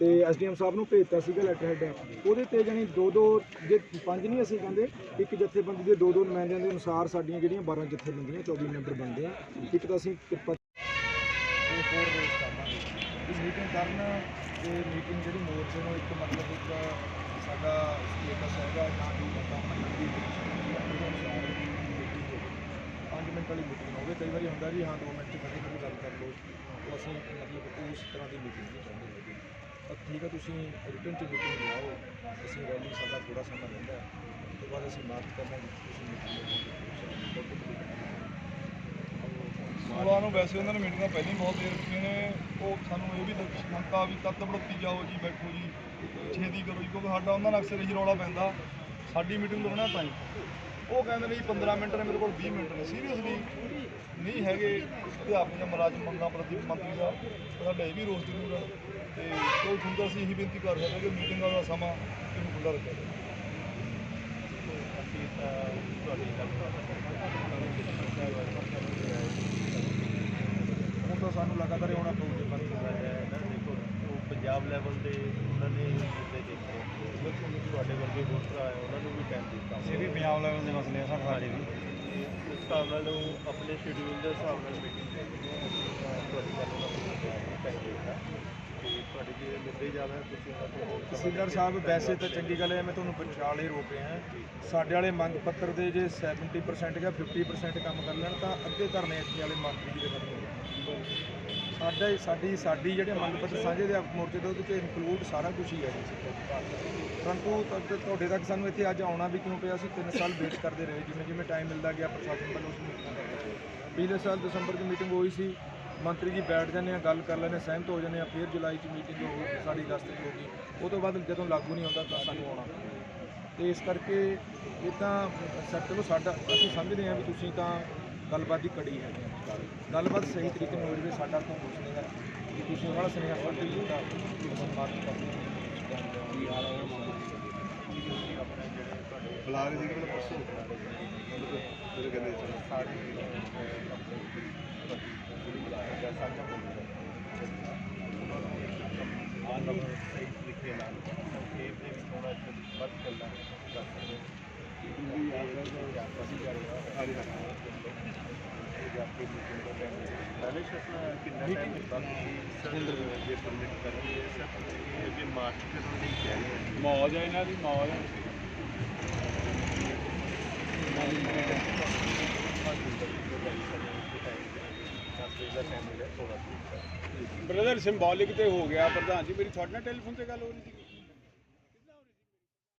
ਤੇ ਐਸਡੀਐਮ ਸਾਹਿਬ ਨੂੰ ਭੇਜਤਾ ਸੀਗਾ ਲੈਟਰ ਹੈਡ ਉਹਦੇ ਤੇ ਜਾਨੀ ਦੋ ਦੋ ਜੇ ਪੰਜ ਨਹੀਂ ਅਸੀਂ ਕਹਿੰਦੇ ਇੱਕ ਜਥੇਬੰਦੀ ਦੇ ਦੋ ਦੋ ਨੁਮਾਇੰਦਿਆਂ ਦੇ ਅਨੁਸਾਰ ਸਾਡੀਆਂ ਜਿਹੜੀਆਂ 12 ਜਥੇਬੰਦੀਆਂ 24 ਮੈਂਬਰ ਬਣਦੇ ਆ। ਇੱਕ ਤਾਂ ਅਸੀਂ ਕਿਰਪਾ ਮੀਟਿੰਗ ਕਰਨ ਤੇ ਮੀਟਿੰਗ ਜਿਹੜੀ ਮੋਰਚੇ ਨੂੰ ਇੱਕ ਮਤਲਬ ਇੱਕ ਸਾਡਾ ਸਟੇਟਸ ਹੈਗਾ ਜਾਂ ਜੋ ਮੁੱਦਾ ਮੰਨਣ ਦੀ ਹੋਵੇ। ਪੰਜ ਮਿੰਟ ਵਾਲੀ ਮੀਟਿੰਗ ਹੋਵੇ ਕਈ ਵਾਰੀ ਹੁੰਦਾ ਜੀ, ਹਾਂ 2 ਮਿੰਟ 'ਚ ਖੜੀ ਖੜੀ ਗੱਲ ਕਰ ਲਓ। ਉਹ ਅਸੀਂ ਮਤਲਬ ਉਸ ਤਰ੍ਹਾਂ ਦੀ ਮੀਟਿੰਗ ਨਹੀਂ ਚਾਹੁੰਦੇ ਹੈਗੇ। ਤਾਂ ਠੀਕ ਹੈ ਤੁਸੀਂ ਰਿਟਰਨ 'ਚ ਮੀਟਿੰਗ ਲਾਓ ਅਸੀਂ ਰੈਲੀ ਸਾਡਾ ਥੋੜਾ ਸਮਾਂ ਰਹਿੰਦਾ ਉਸ ਤੋਂ ਬਾਅਦ ਅਸੀਂ ਮਾਰਚ ਕਰਨਾ ਤੁਸੀਂ ਮੀਟਿੰਗ ਸੋਲਾਂ ਨੂੰ ਵੈਸੇ ਉਹਨਾਂ ਨੇ ਮੀਟਿੰਗਾਂ ਪਹਿਲਾਂ ਹੀ ਬਹੁਤ ਦੇ ਰੱਖੀਆਂ ਨੇ। ਉਹ ਸਾਨੂੰ ਇਹ ਵੀ ਸ਼ੰਕਾ ਵੀ ਤੱਤ ਬੜਤੀ ਜਾਓ ਜੀ, ਬੈਠੋ ਜੀ। ਛੇਤੀ ਕਰੋ ਜੀ ਕਿਉਂਕਿ ਸਾਡਾ ਉਹਨਾਂ ਨਾਲ ਅਕਸਰ ਇਹੀ ਰੌਲਾ ਪੈਂਦਾ ਸਾਡੀ ਮੀਟਿੰਗ ਤੋਂ ਬਣਾ ਟਾਈਮ ਉਹ ਕਹਿੰਦੇ ਨੇ ਜੀ 15 ਮਿੰਟ ਨੇ ਮੇਰੇ ਕੋਲ 20 ਮਿੰਟ ਨੇ। ਸੀਰੀਅਸਲੀ ਨਹੀਂ ਹੈਗੇ ਅਧਿਆਪਕ ਜਾਂ ਮੁਲਾਜ਼ਮ ਮੰਗਾਂ ਪ੍ਰਤੀ ਮੰਤਰੀ ਦਾ ਸਾਡਾ ਇਹ ਵੀ ਰੋਸ ਜ਼ਰੂਰ ਹੈ। ਤੇ ਉਹ ਹੁੰਦਾ ਸੀ ਇਹੀ ਬੇਨਤੀ ਕਰ ਸਕਦੇ ਕਿ ਮੀਟਿੰਗਾਂ ਦਾ ਸਮਾਂ ਇਹਨੂੰ ਖੁੱਲ੍ਹਾ ਰੱਖਿਆ ਜਾਵੇ। ਅਸੀਂ ਤਾਂ ਤੁਹਾਡੀ ਗੱਲ ਹੁਣ ਤਾਂ ਸਾਨੂੰ ਲਗਾਤਾਰ ਆਉਣਾ ਪਊ ਜੀ ਪਰ ਉਹ ਪੰਜਾਬ ਲੈਵਲ ਦੇ ਉਹਨਾਂ ਨੇ ਮੁੱਦੇ ਦੇਖੇ। ਬਿਲਕੁਲ ਤੁਹਾਡੇ ਵਰਗੇ ਵੋਟਰ ਆਏ ਉਹਨਾਂ ਨੂੰ ਵੀ ਟਾਈਮ ਦਿੱਤਾ। ਇਹ ਵੀ ਪੰਜਾਬ ਲੈਵਲ ਦੇ ਮਸਲੇ ਆ ਸਰ ਸਾਡੇ ਵੀ ਇਸ ਹਿਸਾਬ ਨਾਲ ਉਹ ਆਪਣੇ ਸ਼ਡਿਊਲ ਦੇ ਹਿਸਾਬ ਨਾਲ ਮੀਟਿੰਗ ਤੁਹਾਡੀ ਗੱਲ ਉਹਨਾਂ ਨੂੰ ਟਾਈਮ ਦਿੱਤਾ। ਤੇ ਤੁਹਾਡੇ ਜੇ ਮੁੱਦੇ ਜ਼ਿਆਦਾ ਹੈ, ਤੁਸੀਂ ਉਹਨਾਂ ਤੋਂ ਹੋਰ ਤਹਿਸੀਲਦਾਰ ਸਾਹਿਬ ਵੈਸੇ ਤਾਂ ਚੰਗੀ ਗੱਲ ਹੈ ਮੈਂ ਤੁਹਾਨੂੰ ਵਿਚਾਲੇ ਰੋਕ ਰਿਹਾ ਸਾਡੇ ਵਾਲੇ ਮੰਗ ਪੱਤਰ ਦੇ ਜੇ 70% ਜਾਂ 50% ਕੰਮ ਕਰ ਲੈਣ ਤਾਂ ਅੱਧੇ ਧਰਨੇ ਇੱਥੇ ਵਾਲੇ ਮੰਤਰੀ ਜੀ ਦੇ ਹੋ ਸਾਡਾ ਸਾਡੀ ਸਾਡੀ ਜਿਹੜੇ ਮੰਗ ਸਾਂਝੇ ਦੇ ਮੋਰਚੇ ਦੇ ਉਹਦੇ ਚ ਇਨਕਲੂਡ ਸਾਰਾ ਕੁਝ ਹੀ ਹੈ ਜੀ ਸਿੱਖਿਆ ਪਰੰਤੂ ਤੁਹਾਡੇ ਤੱਕ ਸਾਨੂੰ ਇੱਥੇ ਅੱਜ ਆਉਣਾ ਵੀ ਕਿਉਂ ਪਿਆ? ਸੀ 3 ਸਾਲ ਵੇਟ ਕਰਦੇ ਰਹੇ ਜਿਵੇਂ ਜਿਵੇਂ ਟਾਈਮ ਮਿਲਦਾ ਗਿਆ ਪ੍ਰਸ਼ਾਸਨ ਵੱਲੋਂ ਉਸ ਮੀਟਿੰਗ ਕਰਦੇ ਪਿਛਲੇ ਸਾਲ ਦਸੰਬਰ 'ਚ ਮੀਟਿੰਗ ਹੋਈ ਸੀ ਮੰਤਰੀ ਜੀ ਬੈਠ ਜਾਂਦੇ ਆ ਗੱਲ ਕਰ ਲੈਂਦੇ ਆ, ਸਹਿਮਤ ਹੋ ਜਾਂਦੇ ਆ ਫਿਰ ਜੁਲਾਈ 'ਚ ਮੀਟਿੰਗ ਹੋ ਸਾਡੀ ਅਗਸਤ 'ਚ ਹੋ ਗਈ ਉਹ ਤੋਂ ਬਾਅਦ ਜਦੋਂ ਲਾਗੂ ਨਹੀਂ ਹੁੰਦਾ ਤਾਂ ਸਾਨੂੰ ਆਉਣਾ ਪੈਂਦਾ। ਤੇ ਇਸ ਕਰਕੇ ਇਹ ਤਾਂ ਸਰ ਚਲੋ ਸਾਡਾ ਅਸੀਂ ਸਮਝਦੇ ਹਾਂ ਵੀ ਤੁਸੀਂ ਤਾਂ ਗੱਲਬਾਤ ਦੀ ਕੜੀ ਹੈ। ਗੱਲਬਾਤ ਸਹੀ ਤਰੀਕੇ ਨਾਲ ਹੋ ਜਾਵੇ ਸਾਡਾ ਕੋਈ ਕੁਛ ਨਹੀਂ ਹੈ। ਜੇ ਤੁਸੀਂ ਉਹਨਾਂ ਦਾ ਸੁਨੇਹਾ ਸਮਝ ਕੀਤਾ ਤੁਸੀਂ ਮਾਰਕ ਕਰਦੇ ਹੋ। ਬੁਲਾ ਰਹੇ ਸੀ ਕਿ ਮੈਨੂੰ ਪਰਸੋਂ ਬੁਲਾ ਰਹੇ ਸੀ ਕਹਿੰਦੇ ਸਾਰੇ ਬੁਲਾਇਆ ਗਿਆ ਸਾਂਝਾ ਬੋਲਦਾ ਆਨ ਨੰਬਰ ਸਹੀ ਤਰੀਕੇ ਨਾਲ ਇਹ ਵੀ ਥੋੜਾ ਜਿਹਾ ਵੱਧ ਗੱਲਾਂ ਕਰ ਸਕਦੇ ਵੀ ਆ ਰਿਹਾ ਹੈ ਆਪਸ ਵਿੱਚ ਆ ਰਿਹਾ ਹੈ ਪਹਿਲੇ ਸ਼ਸਨਾ ਕਿੰਨਾ ਟਾਈਮ ਜੇ ਪਰਮਿਟ ਕਰਨਗੇ ਸਰ ਮਾਰਚ ਕਰਨ ਮੌਜ ਹੈ ਇਹਨਾਂ ਦੀ ਮੌਜ ਬ੍ਰਦਰ ਸਿੰਬੋਲਿਕ ਤੇ ਹੋ ਗਿਆ ਪ੍ਰਧਾਨ ਜੀ ਮੇਰੀ ਤੁਹਾਡੇ ਨਾਲ ਟੈਲੀਫੋਨ ਤੇ ਗੱਲ ਹੋ ਰਹੀ ਸੀ।